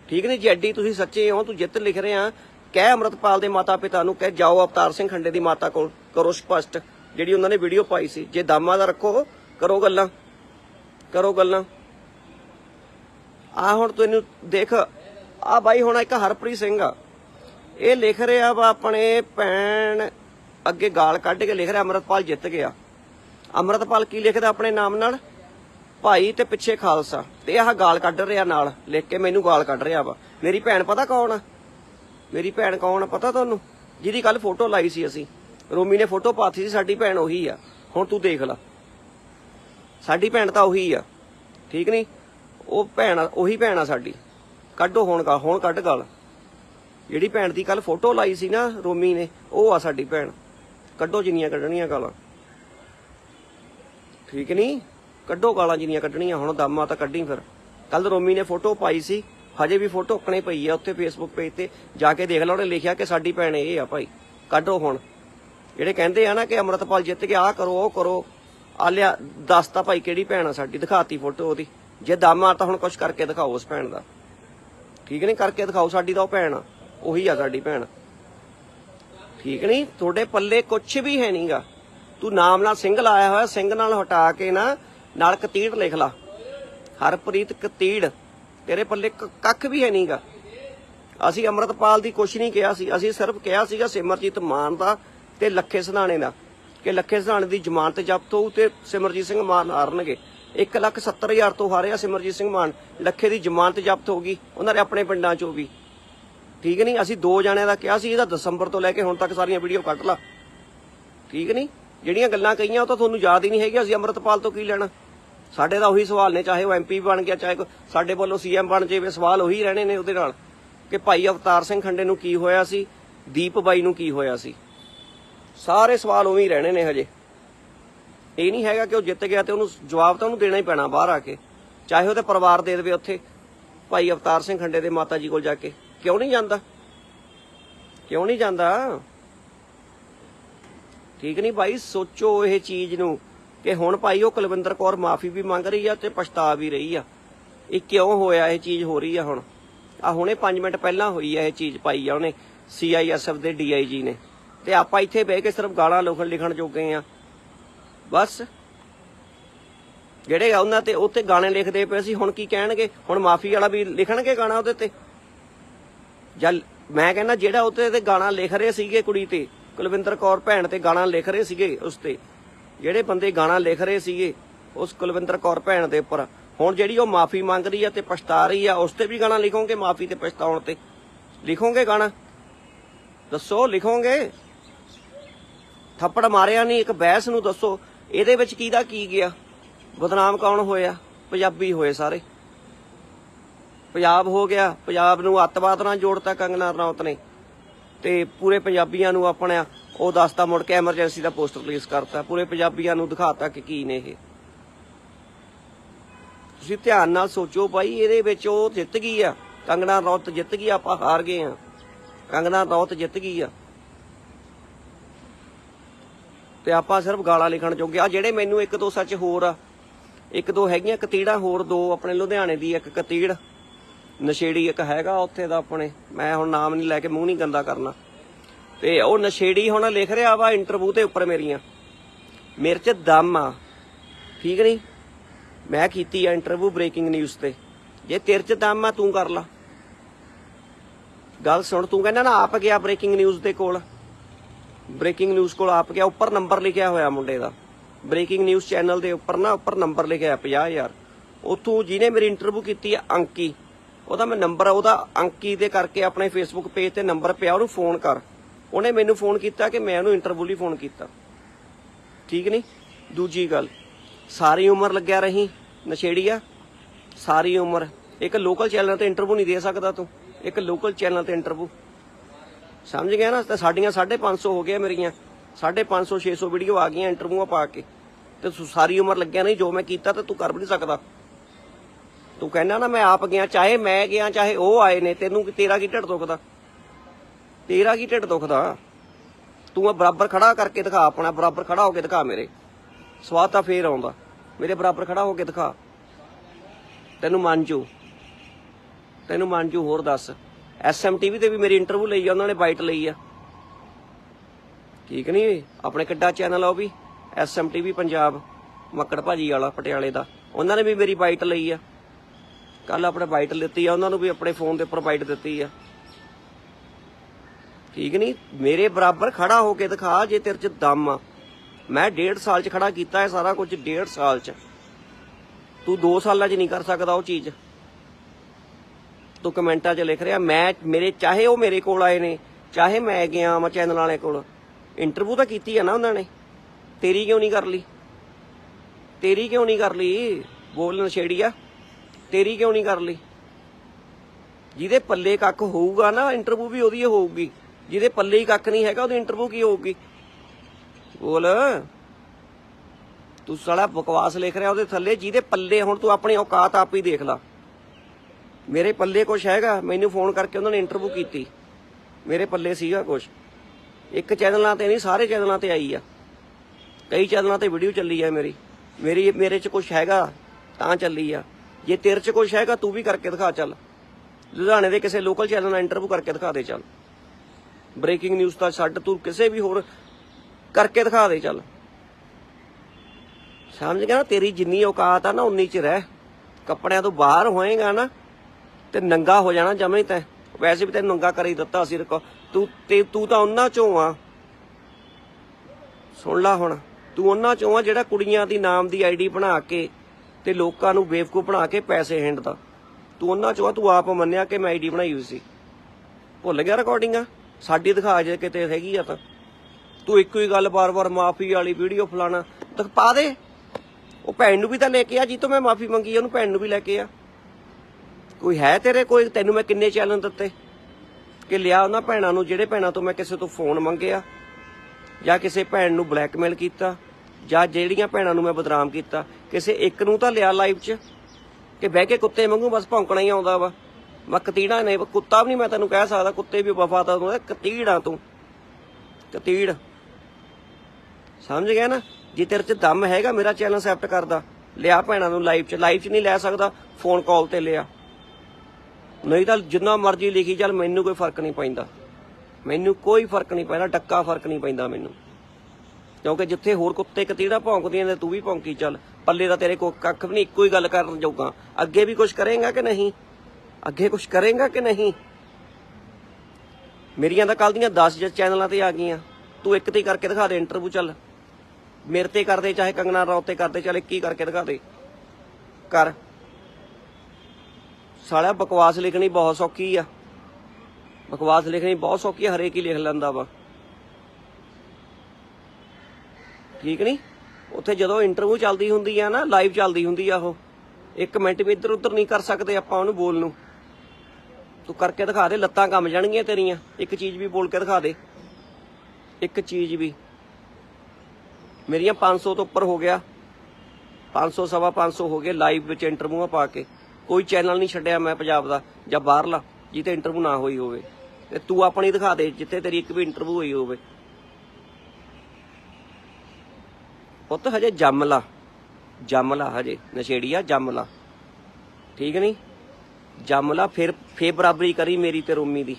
ਠੀਕ ਨੇ ਜੀ, ਐਡੀ ਤੁਸੀਂ ਸੱਚੇ ਹੋ, ਤੂੰ ਜਿੱਤ ਲਿਖ ਰਹੇ। ਆ ਕਹਿ ਅਮਰਤਪਾਲ ਦੇ ਮਾਤਾ ਪਿਤਾ ਨੂੰ, ਕਹਿ ਜਾਓ ਅਵਤਾਰ ਸਿੰਘ ਖੰਡੇ ਦੀ ਮਾਤਾ ਕੋਲ, ਕਰੋ ਸਪਸ਼ਟ। ਜਿਹੜੀ ਉਹਨਾਂ ਨੇ ਵੀਡੀਓ ਪਾਈ ਸੀ, ਜੇ ਦਾਮਾ ਦਾ ਰੱਖੋ, ਕਰੋ ਗੱਲਾਂ। ਕਰੋ ਗੱਲਾਂ। ਆ ਹੁਣ ਤੈਨੂੰ ਦੇਖ ਆ ਬਾਈ ਹੁਣ ਇੱਕ ਹਰਪ੍ਰੀਤ ਸਿੰਘ ਆ। ਇਹ ਲਿਖ ਰਿਹਾ ਵਾ ਆਪਣੇ ਭੈਣ ਅੱਗੇ ਗਾਲ ਕੱਢ ਕੇ ਲਿਖ ਰਿਹਾ, ਅਮਰਤਪਾਲ ਜਿੱਤ ਗਿਆ। ਅਮਰਤਪਾਲ ਕੀ ਲਿਖਦਾ ਆਪਣੇ ਨਾਮ ਨਾਲ? ਭਾਈ ਤੇ ਪਿੱਛੇ ਖਾਲਸਾ। ਤੇ ਆਹ ਗਾਲ ਕੱਢ ਰਿਹਾ ਨਾਲ, ਲਿਖ ਕੇ ਮੈਨੂੰ ਗਾਲ ਕੱਢ ਰਿਹਾ ਵਾ। ਮੇਰੀ ਭੈਣ ਪਤਾ ਕੌਣ ਆ? ਮੇਰੀ ਭੈਣ ਕੌਣ ਆ ਪਤਾ ਤੁਹਾਨੂੰ? ਜਿਹਦੀ ਕੱਲ ਫੋਟੋ ਲਾਈ ਸੀ ਅਸੀਂ। ਰੋਮੀ ਨੇ ਫੋਟੋ ਪਾਤੀ ਸੀ, ਸਾਡੀ ਭੈਣ ਉਹੀ ਆ। ਹੁਣ ਤੂੰ ਦੇਖ ਲੈ। ਸਾਡੀ ਭੈਣ ਤਾਂ ਉਹੀ ਆ। ਠੀਕ ਨਹੀਂ ਉਹ ਭੈਣ ਉਹੀ ਭੈਣ ਆ ਸਾਡੀ। ਕੱਢੋ ਹੁਣ ਗਾ, ਹੁਣ ਕੱਢ ਗਾਲ। ਜਿਹੜੀ ਭੈਣ ਦੀ ਕੱਲ ਫੋਟੋ ਲਾਈ ਸੀ ਨਾ ਰੋਮੀ ਨੇ, ਉਹ ਆ ਸਾਡੀ ਭੈਣ। ਕੱਢੋ ਜਿੰਨੀਆਂ ਕੱਢਣੀਆਂ ਗਾਲਾਂ। ਠੀਕ ਨਹੀਂ ਕੱਢੋ ਗਾਲਾਂ ਜਿੰਨੀਆਂ ਕੱਢਣੀਆਂ, ਹੁਣ ਦਮਾ ਤਾਂ ਕੱਢੀ ਫਿਰ। ਕੱਲ ਰੋਮੀ ਨੇ ਫੋਟੋ ਪਾਈ ਸੀ, ਹਜੇ ਵੀ ਫੋਟੋ ਓਕਣੇ ਪਈ ਆ ਉੱਥੇ ਫੇਸਬੁੱਕ ਪੇਜ ਤੇ। ਜਾ ਕੇ ਦੇਖ ਲਓ ਉਹਨੇ ਲਿਖਿਆ ਕਿ ਸਾਡੀ ਭੈਣ ਇਹ ਆ ਭਾਈ। ਕੱਢੋ ਹੁਣ। ਜਿਹੜੇ ਕਹਿੰਦੇ ਆ ਨਾ ਕਿ ਅਮਰਤਪਾਲ ਜਿੱਤ ਗਿਆ ਆ ਕਰੋ, ਉਹ ਕਰੋ। ਆ ਲਿਆ ਦੱਸਤਾ ਭਾਈ ਕਿਹੜੀ ਭੈਣ ਆ ਸਾਡੀ, ਦਿਖਾਤੀ ਫੋਟੋ ਉਹਦੀ। ਜੇ ਦਮ ਆ ਤਾਂ ਹੁਣ ਕੁਝ ਕਰਕੇ ਦਿਖਾਓ ਉਸ ਭੈਣ ਦਾ। ਠੀਕ ਨਹੀਂ, ਕਰਕੇ ਦਿਖਾਓ ਸਾਡੀ ਤਾਂ ਉਹ ਭੈਣ ਆ। ਉਹੀ ਆ ਸਾਡੀ ਭੈਣ। ਠੀਕ ਨਹੀਂ, ਤੁਹਾਡੇ ਪੱਲੇ ਕੁਝ ਵੀ ਹੈ ਨਹੀਂਗਾ ਤੂੰ ਨਾਮ ਨਾਲ ਸਿੰਘ ਲਾਇਆ ਹੋਇਆ, ਸਿੰਘ ਨਾਲ ਹਟਾ ਕੇ ਨਾ ਨਾਲ ਕਤੀੜ ਲਿਖ ਲਾ। ਹਰਪ੍ਰੀਤ ਕਤੀੜ, ਤੇਰੇ ਪੱਲੇ ਕੱਖ ਵੀ ਹੈ ਨਹੀਂਗਾ ਅਸੀਂ ਅਮਰਤਪਾਲ ਦੀ ਕੁਛ ਨਹੀਂ ਕਿਹਾ ਸੀ। ਅਸੀਂ ਸਿਰਫ ਕਿਹਾ ਸੀਗਾ ਸਿਮਰਜੀਤ ਮਾਨ ਦਾ ਤੇ ਲੱਖੇ ਸਧਾਣੇ ਦਾ, ਕਿ ਲੱਖੇ ਸਧਾਣੇ ਦੀ ਜ਼ਮਾਨਤ ਜ਼ਬਤ ਹੋਊ ਤੇ ਸਿਮਰਜੀਤ ਸਿੰਘ ਮਾਨ ਹਾਰਨਗੇ। 170000 ਤੋਂ ਹਾਰਿਆ ਸਿਮਰਜੀਤ ਸਿੰਘ ਮਾਨ। ਲੱਖੇ ਦੀ ਜ਼ਮਾਨਤ ਜ਼ਬਤ ਹੋਗੀ ਉਹਨਾਂ ਦੇ ਆਪਣੇ ਪਿੰਡਾਂ ਚੋਂ ਵੀ। ਠੀਕ ਨਹੀਂ? ਅਸੀਂ ਦੋ ਜਣਿਆਂ ਦਾ ਕਿਹਾ ਸੀ, ਇਹਦਾ ਦਸੰਬਰ ਤੋਂ ਲੈ ਕੇ ਹੁਣ ਤੱਕ ਸਾਰੀਆਂ ਵੀਡੀਓ ਕੱਢ ਲਾ। ਠੀਕ ਨਹੀਂ? ਜਿਹੜੀਆਂ ਗੱਲਾਂ ਕਹੀਆਂ ਉਹ ਤਾਂ ਤੁਹਾਨੂੰ ਯਾਦ ਹੀ ਨਹੀਂ ਹੈਗੀ ਅਸੀਂ ਅਮਰਤਪਾਲ ਤੋਂ ਕੀ ਲੈਣਾ? ਸਾਡੇ ਤਾਂ ਉਹੀ ਸਵਾਲ ਨੇ, ਚਾਹੇ ਉਹ ਐਮਪੀ ਬਣ ਗਿਆ, ਚਾਹੇ ਸਾਡੇ ਵੱਲੋਂ ਸੀਐਮ ਬਣ ਜਾਵੇ, ਸਵਾਲ ਉਹੀ ਰਹਿਣੇ ਨੇ ਉਹਦੇ ਨਾਲ ਕਿ ਭਾਈ ਅਵਤਾਰ ਸਿੰਘ ਖੰਡੇ ਨੂੰ ਕੀ ਹੋਇਆ ਸੀ, ਦੀਪ ਬਾਈ ਨੂੰ ਕੀ ਹੋਇਆ ਸੀ? ਸਾਰੇ ਸਵਾਲ ਉਵੇਂ ਹੀ ਰਹਿਣੇ ਨੇ ਹਜੇ। ਇਹ ਨਹੀਂ ਹੈਗਾ ਕਿ ਉਹ ਜਿੱਤ ਗਿਆ ਤੇ ਉਹਨੂੰ ਜਵਾਬ ਤਾਂ ਉਹਨੂੰ ਦੇਣਾ ਹੀ ਪੈਣਾ ਬਾਹਰ ਆ ਕੇ। ਚਾਹੇ ਉਹਦੇ ਪਰਿਵਾਰ ਦੇ ਦੇਵੇ ਉੱਥੇ, ਭਾਈ ਅਵਤਾਰ ਸਿੰਘ ਖੰਡੇ ਦੇ ਮਾਤਾ ਜੀ ਕੋਲ ਜਾ ਕੇ। ਕਿਉਂ ਨਹੀਂ ਜਾਂਦਾ? ਕਿਉਂ ਨਹੀਂ ਜਾਂਦਾ? ਠੀਕ ਨਹੀਂ ਭਾਈ? ਸੋਚੋ ਇਹ ਚੀਜ਼ ਨੂੰ ਕਿ ਹੁਣ ਭਾਈ ਉਹ ਕੁਲਵਿੰਦਰ ਕੌਰ ਮਾਫੀ ਵੀ ਮੰਗ ਰਹੀ ਆ ਤੇ ਪਛਤਾ ਵੀ ਰਹੀ ਆ। ਇਹ ਕਿਉਂ ਹੋਇਆ ਇਹ ਚੀਜ਼ ਹੋ ਰਹੀ ਆ ਹੁਣ? ਆ ਹੁਣੇ 5 ਮਿੰਟ ਪਹਿਲਾਂ ਹੋਈ ਆ ਇਹ ਚੀਜ਼ ਪਾਈ ਆ ਉਹਨੇ ਸੀਆਈਐਸਐਫ ਦੇ ਡੀਆਈਜੀ ਨੇ। ਤੇ ਆਪਾਂ ਇੱਥੇ ਬਹਿ ਕੇ ਸਿਰਫ ਗਾਲਾਂ ਲਿਖਣ ਲਿਖਣ ਜੋਗੇ ਆ। ਬਸ। ਜਿਹੜੇ ਉਹਨਾਂ ਤੇ ਉੱਤੇ ਗਾਣੇ ਲਿਖਦੇ ਪਏ ਸੀ, ਹੁਣ ਕੀ ਕਹਿਣਗੇ? ਹੁਣ ਮਾਫੀ ਵਾਲਾ ਵੀ ਲਿਖਣਗੇ ਗਾਣਾ ਉਹਦੇ ਤੇ? ਜਾਂ ਮੈਂ ਕਹਿੰਦਾ ਜਿਹੜਾ ਉੱਤੇ ਤੇ ਗਾਣਾ ਲਿਖ ਰਹੇ ਸੀਗੇ ਕੁੜੀ ਤੇ ਕੁਲਵਿੰਦਰ ਕੌਰ ਭੈਣ ਤੇ ਗਾਣਾ ਲਿਖ ਰਹੇ ਸੀਗੇ ਉਸ ਤੇ। ਜਿਹੜੇ ਬੰਦੇ ਗਾਣਾ ਲਿਖ ਰਹੇ ਸੀਗੇ, ਉਸ ਕੁਲਵਿੰਦਰ ਕੌਰ ਭੈਣ ਦੇ ਉੱਪਰ। ਹੁਣ ਜਿਹੜੀ ਉਹ ਮਾਫੀ ਮੰਗ ਰਹੀ ਆ ਤੇ ਪਛਤਾ ਰਹੀ ਆ, ਉਸ ਤੇ ਵੀ ਗਾਣਾ ਲਿਖੋਗੇ ਮਾਫੀ ਤੇ ਪਛਤਾਉਣ ਤੇ? ਲਿਖੋਗੇ ਗਾਣਾ? ਦੱਸੋ, ਲਿਖੋਗੇ? ਥੱਪੜ ਮਾਰਿਆ ਨਹੀਂ, ਇੱਕ ਬਹਿਸ ਨੂੰ ਦੱਸੋ। ਇਹਦੇ ਵਿੱਚ ਕਿਹਦਾ ਕੀ ਗਿਆ? ਬਦਨਾਮ ਕੌਣ ਹੋਇਆ? ਪੰਜਾਬੀ ਹੋਏ ਸਾਰੇ। ਪੰਜਾਬ ਹੋ ਗਿਆ, ਪੰਜਾਬ ਨੂੰ ਅੱਤਵਾਦ ਨਾਲ ਜੋੜਤਾ ਕੰਗਨਾ ਰਣੌਤ ਨੇ। ਤੇ ਪੂਰੇ ਪੰਜਾਬੀਆਂ ਨੂੰ ਆਪਣਾ ਉਹ ਦੱਸਤਾ ਮੁੜ ਕੇ ਐਮਰਜੈਂਸੀ ਦਾ ਪੋਸਟਰ ਰਿਲੀਜ਼ ਕਰਤਾ। ਪੂਰੇ ਪੰਜਾਬੀਆਂ ਨੂੰ ਦਿਖਾਤਾ ਕਿ ਕੀ ਨੇ ਇਹ। ਤੁਸੀਂ ਧਿਆਨ ਨਾਲ ਸੋਚੋ ਭਾਈ, ਇਹਦੇ ਵਿੱਚ ਉਹ ਜਿੱਤ ਗਈ ਆ। ਕੰਗਣਾ ਰਣੌਤ ਜਿੱਤ ਗਈ, ਆਪਾਂ ਹਾਰ ਗਏ ਆ। ਕੰਗਣਾ ਰਣੌਤ ਜਿੱਤ ਗਈ ਆ। ਤੇ ਆਪਾਂ ਸਿਰਫ ਗਾਲਾਂ ਲਿਖਣ ਜੋਗੇ। ਆ ਜਿਹੜੇ ਮੈਨੂੰ ਇੱਕ ਦੋ ਸੱਚ ਹੋਰ ਆ। ਇੱਕ ਦੋ ਹੈਗੀਆਂ ਕਤੀੜਾਂ ਹੋਰ ਦੋ ਆਪਣੇ ਲੁਧਿਆਣੇ ਦੀ ਇੱਕ ਕਤੀੜ। ਨਸ਼ੇੜੀ ਇੱਕ ਹੈਗਾ ਉੱਥੇ ਦਾ ਆਪਣੇ। ਮੈਂ ਹੁਣ ਨਾਮ ਨਹੀਂ ਲੈ ਕੇ ਮੂੰਹ ਨਹੀਂ ਗੰਦਾ ਕਰਨਾ। ਤੇ ਉਹ ਨਸ਼ੇੜੀ ਹੁਣ ਲਿਖ ਰਿਹਾ ਵਾ ਇੰਟਰਵਿਊ ਦੇ ਉੱਪਰ ਮੇਰੀਆਂ। ਮੇਰੇ 'ਚ ਦਮ ਆ। ਠੀਕ ਨਹੀਂ? ਮੈਂ ਕੀਤੀ ਆ ਇੰਟਰਵਿਊ ਬ੍ਰੇਕਿੰਗ ਨਿਊਜ਼ ਤੇ। ਜੇ ਤੇਰੇ 'ਚ ਦਮ ਆ, ਤੂੰ ਕਰ ਲਾ। ਗੱਲ ਸੁਣ, ਤੂੰ ਕਹਿੰਦਾ ਨਾ ਆਪ ਗਿਆ ਬ੍ਰੇਕਿੰਗ ਨਿਊਜ਼ ਦੇ ਕੋਲ। ਬ੍ਰੇਕਿੰਗ ਨਿਊਜ਼ ਕੋਲ ਆਪ ਗਿਆ, ਉੱਪਰ ਨੰਬਰ ਲਿਖਿਆ ਹੋਇਆ ਮੁੰਡੇ ਦਾ। ਬ੍ਰੇਕਿੰਗ ਨਿਊਜ਼ ਚੈਨਲ ਦੇ ਉੱਪਰ ਨਾ, ਉੱਪਰ ਨੰਬਰ ਲਿਖਿਆ 50000 ਉੱਥੋਂ ਜਿਹਨੇ ਮੇਰੀ ਇੰਟਰਵਿਊ ਕੀਤੀ ਆ, ਅੰਕੀ। ਉਹਦਾ ਮੈਂ ਨੰਬਰ ਉਹਦਾ ਅੰਕੀ ਦੇ ਕਰਕੇ ਆਪਣੇ ਫੇਸਬੁੱਕ ਪੇਜ ਤੇ ਨੰਬਰ ਪਿਆ, ਉਹਨੂੰ ਫੋਨ ਕਰ। ਉਹਨੇ ਮੈਨੂੰ ਫੋਨ ਕੀਤਾ ਕਿ ਮੈਂ ਉਹਨੂੰ ਇੰਟਰਵਿਊ ਲਈ ਫੋਨ ਕੀਤਾ। ਠੀਕ ਨਹੀਂ ਦੂਜੀ ਗੱਲ, ਸਾਰੀ ਉਮਰ ਲੱਗਿਆ ਰਹੀ, ਨਸ਼ੇੜੀਆ? ਸਾਰੀ ਉਮਰ। ਇੱਕ ਲੋਕਲ ਚੈਨਲ ਤੇ ਇੰਟਰਵਿਊ ਨਹੀਂ ਦੇ ਸਕਦਾ ਤੂੰ। ਇੱਕ ਲੋਕਲ ਚੈਨਲ ਤੇ ਇੰਟਰਵਿਊ ਸਮਝ ਗਿਆ ਨਾ? ਤਾਂ ਸਾਡੀਆਂ 550 ਹੋ ਗਿਆ ਮੇਰੀਆਂ। 550 600 ਵੀਡੀਓ ਆ ਗਈਆਂ ਇੰਟਰਵਿਊਆਂ ਪਾ ਕੇ। ਤੇ ਸਾਰੀ ਉਮਰ ਲੱਗਿਆ ਨਹੀਂ ਜੋ ਮੈਂ ਕੀਤਾ ਤੇ ਤੂੰ ਕਰ ਵੀ ਨਹੀਂ ਸਕਦਾ। ਤੂੰ ਕਹਿਣਾ ਨਾ ਮੈਂ ਆਪ ਗਿਆ, ਚਾਹੇ ਮੈਂ ਗਿਆ, ਚਾਹੇ ਉਹ ਆਏ ਨੇ, ਤੈਨੂੰ ਤੇਰਾ ਕੀ ਢਿੱਡ ਦੁਖਦਾ? ਤੇਰਾ ਕੀ ਢਿੱਡ ਦੁਖਦਾ? ਤੂੰ ਆ ਬਰਾਬਰ ਖੜਾ ਕਰਕੇ ਦਿਖਾ, ਆਪਣਾ ਬਰਾਬਰ ਖੜਾ ਹੋ ਕੇ ਦਿਖਾ ਮੇਰੇ। ਸਵਾਦ ਤਾਂ ਫੇਰ ਆਉਂਦਾ। ਮੇਰੇ ਬਰਾਬਰ ਖੜਾ ਹੋ ਕੇ ਦਿਖਾ। ਤੈਨੂੰ ਮੰਨਜੂ ਤੈਨੂੰ ਮੰਨਜੂ ਹੋਰ ਦੱਸ। ਐਸਐਮਟੀਵੀ ਤੇ ਵੀ ਮੇਰੀ ਇੰਟਰਵਿਊ ਲਈ ਆ, ਉਹਨਾਂ ਨੇ ਬਾਈਟ ਲਈ ਆ। ਠੀਕ ਨਹੀਂ ਆਪਣੇ ਕਿੱਡਾ ਚੈਨਲ ਆ ਉਹ ਵੀ। ਐਸਐਮਟੀਵੀ ਪੰਜਾਬ, ਮੱਕੜ ਭਾਜੀ ਵਾਲਾ, ਪਟਿਆਲੇ ਦਾ। ਉਹਨਾਂ ਨੇ ਵੀ ਮੇਰੀ ਬਾਈਟ ਲਈ ਆ। ਕੱਲ ਆਪਣੇ ਬਾਈਟ ਲਿੱਤੀ ਆ, ਉਹਨਾਂ ਨੂੰ ਵੀ ਆਪਣੇ ਫੋਨ ਦੇ ਉੱਪਰ ਬਾਈਟ ਦਿੱਤੀ ਆ। ਠੀਕ ਨਹੀਂ? ਮੇਰੇ ਬਰਾਬਰ ਖੜਾ ਹੋ ਕੇ ਦਿਖਾ ਜੇ ਤੇਰੇ 'ਚ ਦਮ ਆ। ਮੈਂ 1.5 ਸਾਲ 'ਚ ਖੜਾ ਕੀਤਾ ਹੈ ਸਾਰਾ ਕੁਝ 1.5 ਸਾਲ 'ਚ। ਤੂੰ 2 ਸਾਲਾਂ 'ਚ ਨਹੀਂ ਕਰ ਸਕਦਾ ਉਹ ਚੀਜ਼। ਤੂੰ ਕਮੈਂਟਾਂ 'ਚ ਲਿਖ ਰਿਹਾ, ਮੈਂ, ਮੇਰੇ, ਚਾਹੇ ਉਹ ਮੇਰੇ ਕੋਲ ਆਏ ਨੇ, ਚਾਹੇ ਮੈਂ ਗਿਆ ਮੈਂ ਚੈਨਲ ਵਾਲੇ ਕੋਲ। ਇੰਟਰਵਿਊ ਤਾਂ ਕੀਤੀ ਆ ਨਾ ਉਹਨਾਂ ਨੇ। ਤੇਰੀ ਕਿਉਂ ਨਹੀਂ ਕਰ ਲਈ? ਤੇਰੀ ਕਿਉਂ ਨਹੀਂ ਕਰ ਲਈ? ਬੋਲ ਨਸ਼ੇੜੀਆ ਤੇਰੀ ਕਿਉਂ ਨਹੀਂ ਕਰ ਲਈ? ਜਿਹਦੇ ਪੱਲੇ ਕੱਖ ਹੋਊਗਾ ਨਾ ਇੰਟਰਵਿਊ ਵੀ ਉਹਦੀ ਹੋਊਗੀ। ਜਿਹਦੇ ਪੱਲੇ ਹੀ ਕੱਖ ਨਹੀਂ ਹੈਗਾ, ਉਹਦੀ ਇੰਟਰਵਿਊ ਕੀ ਹੋਊਗੀ? ਬੋਲ। ਤੂੰ ਸਾਲਾ ਬਕਵਾਸ ਲਿਖ ਰਿਹਾ ਉਹਦੇ ਥੱਲੇ, ਜਿਹਦੇ ਪੱਲੇ ਹੁਣ ਤੂੰ ਆਪਣੀ ਔਕਾਤ ਆਪ ਹੀ ਦੇਖ ਲੈ। ਮੇਰੇ ਪੱਲੇ ਕੁਛ ਹੈਗਾ, ਮੈਨੂੰ ਫੋਨ ਕਰਕੇ ਉਹਨਾਂ ਨੇ ਇੰਟਰਵਿਊ ਕੀਤੀ। ਮੇਰੇ ਪੱਲੇ ਸੀਗਾ ਕੁਛ। ਇੱਕ ਚੈਨਲਾਂ ਤੇ ਨਹੀਂ, ਸਾਰੇ ਚੈਨਲਾਂ ਤੇ ਆਈ ਆ। ਕਈ ਚੈਨਲਾਂ ਤੇ ਵੀਡੀਓ ਚੱਲੀ ਆ ਮੇਰੀ। ਮੇਰੀ, ਮੇਰੇ 'ਚ ਕੁਛ ਹੈਗਾ, ਤਾਂ ਚੱਲੀ ਆ। ਜੇ ਤੇਰੇ 'ਚ ਕੁਛ ਹੈਗਾ, ਤੂੰ ਵੀ ਕਰਕੇ ਦਿਖਾ, ਚੱਲ। ਲੁਧਿਆਣੇ ਦੇ ਕਿਸੇ ਲੋਕਲ ਚੈਨਲ ਨਾਲ ਇੰਟਰਵਿਊ ਕਰਕੇ ਦਿਖਾ ਦੇ, ਚੱਲ। ਬ੍ਰੇਕਿੰਗ ਨਿਊਜ਼ ਤਾਂ ਛੱਡ, ਤੂੰ ਕਿਸੇ ਵੀ ਹੋਰ ਕਰਕੇ ਦਿਖਾ ਦੇ, ਚੱਲ। ਸਮਝ ਗਿਆ ਨਾ, ਤੇਰੀ ਜਿੰਨੀ ਔਕਾਤ ਆ ਨਾ, ਉਨੀ ਚ ਰਹਿ। ਕੱਪੜਿਆਂ ਤੋਂ ਬਾਹਰ ਹੋਏਗਾ ਨਾ, ਤੇ ਨੰਗਾ ਹੋ ਜਾਣਾ ਜਮੇ ਹੀ ਤੈਂ। ਵੈਸੇ ਵੀ ਤੈਨੂੰ ਨੰਗਾ ਕਰ ਹੀ ਦਿੱਤਾ ਸੀ ਤੂੰ ਤੇ ਤੂੰ ਤਾਂ ਉਹਨਾਂ ਚੋਂ ਆ। ਸੁਣ ਲੈ ਹੁਣ, ਤੂੰ ਉਹਨਾਂ ਚੋਂ ਆ ਜਿਹੜਾ ਕੁੜੀਆਂ ਦੀ ਨਾਮ ਦੀ ਆਈਡੀ ਬਣਾ ਕੇ ਤੇ ਲੋਕਾਂ ਨੂੰ ਬੇਵਕੂਫ ਬਣਾ ਕੇ ਪੈਸੇ ਹਿੰਡਦਾ ਤੂੰ ਉਹਨਾਂ ਚੋਂ ਆ, ਤੂੰ ਆਪ ਮੰਨਿਆ ਕਿ ਮੈਂ ਆਈਡੀ ਬਣਾਈ ਹੋਈ ਸੀ। ਭੁੱਲ ਗਿਆ ਰਿਕਾਰਡਿੰਗਾਂ ਸਾਡੀ ਦਿਖਾ ਜੇ ਕਿਤੇ ਹੈਗੀ ਆ ਤਾਂ। ਤੂੰ ਇੱਕੋ ਹੀ ਗੱਲ ਬਾਰ-ਬਾਰ ਮਾਫੀ ਵਾਲੀ ਵੀਡੀਓ ਫਲਾਣਾ ਤਾਂ ਪਾ ਦੇ। ਉਹ ਭੈਣ ਨੂੰ ਵੀ ਤਾਂ ਲੈ ਕੇ ਆ, ਜੀ ਤੋਂ ਮੈਂ ਮਾਫੀ ਮੰਗੀ ਉਹਨੂੰ ਭੈਣ ਨੂੰ ਵੀ ਲੈ ਕੇ ਆ। ਕੋਈ ਹੈ ਤੇਰੇ ਕੋਈ? ਤੈਨੂੰ ਮੈਂ ਕਿੰਨੇ ਚੈਲੰਜ ਦਿੱਤੇ? ਕਿ ਲਿਆ ਉਹਨਾਂ ਭੈਣਾਂ ਨੂੰ, ਜਿਹੜੇ ਭੈਣਾਂ ਤੋਂ ਮੈਂ ਕਿਸੇ ਤੋਂ ਫੋਨ ਮੰਗਿਆ? ਜਾਂ ਕਿਸੇ ਭੈਣ ਨੂੰ ਬਲੈਕਮੇਲ ਕੀਤਾ? ਜਾਂ ਜਿਹੜੀਆਂ ਭੈਣਾਂ ਨੂੰ ਮੈਂ ਬਦਨਾਮ ਕੀਤਾ, ਕਿਸੇ ਇੱਕ ਨੂੰ ਤਾਂ ਲਿਆ ਲਾਈਵ 'ਚ, ਕਿ ਬਹਿ ਕੇ ਕੁੱਤੇ ਵਾਂਗੂ ਬਸ ਭੌਂਕਣਾ ਹੀ ਆਉਂਦਾ ਵਾ। ਮੈਂ ਕਤੀੜਾ ਨੇ ਕੁੱਤਾ ਵੀ ਨਹੀਂ ਮੈਂ ਤੈਨੂੰ ਕਹਿ ਸਕਦਾ, ਕੁੱਤੇ ਵੀ ਵਫਾਦਾਰ ਹੁੰਦਾ ਕਤੀੜਾ ਤੂੰ। ਕਤੀੜ। ਸਮਝ ਗਿਆ ਨਾ? ਜੇ ਤੇਰੇ 'ਚ ਦਮ ਹੈਗਾ ਮੇਰਾ ਚੈਨਲ ਅਸੈਪਟ ਕਰਦਾ, ਲਿਆ ਭੈਣਾਂ ਨੂੰ ਲਾਈਵ 'ਚ ਲਾਈਵ 'ਚ ਨਹੀਂ ਲੈ ਸਕਦਾ ਫੋਨ ਕਾਲ ਤੇ ਲਿਆ। ਨਹੀਂ ਤਾਂ ਜਿੰਨਾ ਮਰਜ਼ੀ ਲਿਖੀ ਚੱਲ, ਮੈਨੂੰ ਕੋਈ ਫ਼ਰਕ ਨਹੀਂ ਪੈਂਦਾ। ਮੈਨੂੰ ਕੋਈ ਫ਼ਰਕ ਨਹੀਂ ਪੈਂਦਾ ਟੱਕਾ ਫ਼ਰਕ ਨਹੀਂ ਪੈਂਦਾ ਮੈਨੂੰ। ਕਿਉਂਕਿ ਜਿੱਥੇ ਹੋਰ ਕੁੱਤੇ ਕਤੀੜਾ ਭੌਂਕਦੀਆਂ ਨੇ, ਤੂੰ ਵੀ ਭੌਂਕੀ ਚੱਲ। ਪੱਲੇ ਦਾ ਤੇਰੇ ਕੋ ਕੱਖ ਵੀ ਨਹੀਂ, ਇੱਕੋ ਹੀ ਗੱਲ ਕਰਨ ਜਾਊਗਾ ਅੱਗੇ ਵੀ ਕੁਝ ਕਰੇਗਾ ਕਿ ਨਹੀਂ? ਅੱਗੇ ਕੁਝ ਕਰੇਗਾ ਕਿ ਨਹੀਂ? ਮੇਰੀਆਂ ਤਾਂ ਕੱਲ ਦੀਆਂ 10 ਚੈਨਲਾਂ ਤੇ ਆ ਗਈਆਂ। ਤੂੰ ਇੱਕ ਤੇ ਕਰਕੇ ਦਿਖਾ ਦੇ ਇੰਟਰਵਿਊ ਚੱਲ। ਮੇਰੇ ਤੇ ਕਰਦੇ, ਚਾਹੇ ਕੰਗਨਾ ਰਾਉ ਤੇ ਕਰਦੇ ਚੱਲ ਇੱਕ ਹੀ ਕਰਕੇ ਦਿਖਾ ਦੇ। ਕਰ। ਸਾਲਿਆ, ਬਕਵਾਸ ਲਿਖਣੀ ਬਹੁਤ ਸੌਖੀ ਆ। ਬਕਵਾਸ ਲਿਖਣੀ ਬਹੁਤ ਸੌਖੀ ਹਰੇਕ ਹੀ ਲਿਖ ਲੈਂਦਾ ਵਾ। ਠੀਕ ਨਹੀਂ? ਉੱਥੇ ਜਦੋਂ ਇੰਟਰਵਿਊ ਚੱਲਦੀ ਹੁੰਦੀ ਆ ਨਾ ਲਾਈਵ ਚੱਲਦੀ ਹੁੰਦੀ ਆ ਉਹ। ਇੱਕ ਮਿੰਟ ਵੀ ਇੱਧਰ ਉੱਧਰ ਨਹੀਂ ਕਰ ਸਕਦੇ ਆਪਾਂ ਉਹਨੂੰ ਬੋਲ ਨੂੰ। ਤੂੰ ਕਰਕੇ ਦਿਖਾ ਦੇ, ਲੱਤਾਂ ਕੰਮ ਜਾਣਗੀਆਂ ਤੇਰੀਆਂ। ਇੱਕ ਚੀਜ਼ ਵੀ ਬੋਲ ਕੇ ਦਿਖਾ ਦੇ। ਇੱਕ ਚੀਜ਼ ਵੀ। ਮੇਰੀਆਂ 500 ਤੋਂ ਉੱਪਰ ਹੋ ਗਿਆ। 500 ਸਵਾ 500 ਹੋ ਗਏ ਲਾਈਵ ਵਿੱਚ ਇੰਟਰਵਿਊਆਂ ਪਾ ਕੇ। ਕੋਈ ਚੈਨਲ ਨਹੀਂ ਛੱਡਿਆ ਮੈਂ ਪੰਜਾਬ ਦਾ, ਜਾਂ ਬਾਹਰਲਾ ਜਿੱਤੇ ਇੰਟਰਵਿਊ ਨਾ ਹੋਈ ਹੋਵੇ। ਤੇ ਤੂੰ ਆਪਣੀ ਦਿਖਾ ਦੇ, ਜਿੱਥੇ ਤੇਰੀ ਇੱਕ ਵੀ ਇੰਟਰਵਿਊ ਹੋਈ ਹੋਵੇ। ਪੁੱਤ, ਹਜੇ ਜੰਮ ਲਾ ਜੰਮ ਲਾ ਹਜੇ ਨਸ਼ੇੜੀ ਆ ਜੰਮ ਲਾ ਠੀਕ ਨਹੀਂ? ਜੰਮ ਲਾ ਫਿਰ ਫੇ ਬਰਾਬਰੀ ਕਰੀ ਮੇਰੀ ਤੇ ਰੋਮੀ ਦੀ।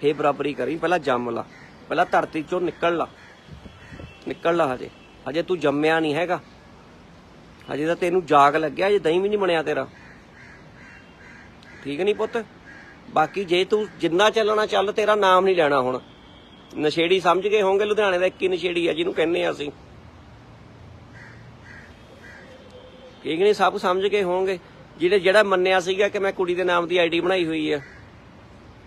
ਫੇਰ ਬਰਾਬਰੀ ਕਰੀ, ਪਹਿਲਾਂ ਜੰਮ ਲਾ ਪਹਿਲਾਂ ਧਰਤੀ ਚੋਂ ਨਿਕਲ ਲਾ ਨਿਕਲ ਲਾ ਹਜੇ। ਹਜੇ ਤੂੰ ਜੰਮਿਆ ਨਹੀਂ ਹੈਗਾ। ਹਜੇ ਤਾਂ ਤੈਨੂੰ ਜਾਗ ਲੱਗਿਆ, ਹਜੇ ਦਹੀਂ ਵੀ ਨਹੀਂ ਬਣਿਆ ਤੇਰਾ। ਠੀਕ ਨਹੀਂ ਪੁੱਤ? ਬਾਕੀ ਜੇ ਤੂੰ ਜਿੰਨਾ ਚੱਲਣਾ ਚੱਲ, ਤੇਰਾ ਨਾਮ ਨਹੀਂ ਲੈਣਾ ਹੁਣ। ਨਸ਼ੇੜੀ ਸਮਝ ਗਏ ਹੋਵੋਗੇ ਲੁਧਿਆਣੇ ਦਾ ਇੱਕ ਹੀ ਨਸ਼ੇੜੀ ਆ, ਜਿਹਨੂੰ ਕਹਿੰਦੇ ਆ ਅਸੀਂ। ਠੀਕ ਨਹੀਂ, ਸਭ ਸਮਝ ਗਏ ਹੋਵੋਗੇ ਜਿਹੜੇ ਜਿਹੜਾ ਮੰਨਿਆ ਸੀਗਾ ਕਿ ਮੈਂ ਕੁੜੀ ਦੇ ਨਾਮ ਦੀ ਆਈਡੀ ਬਣਾਈ ਹੋਈ ਆ।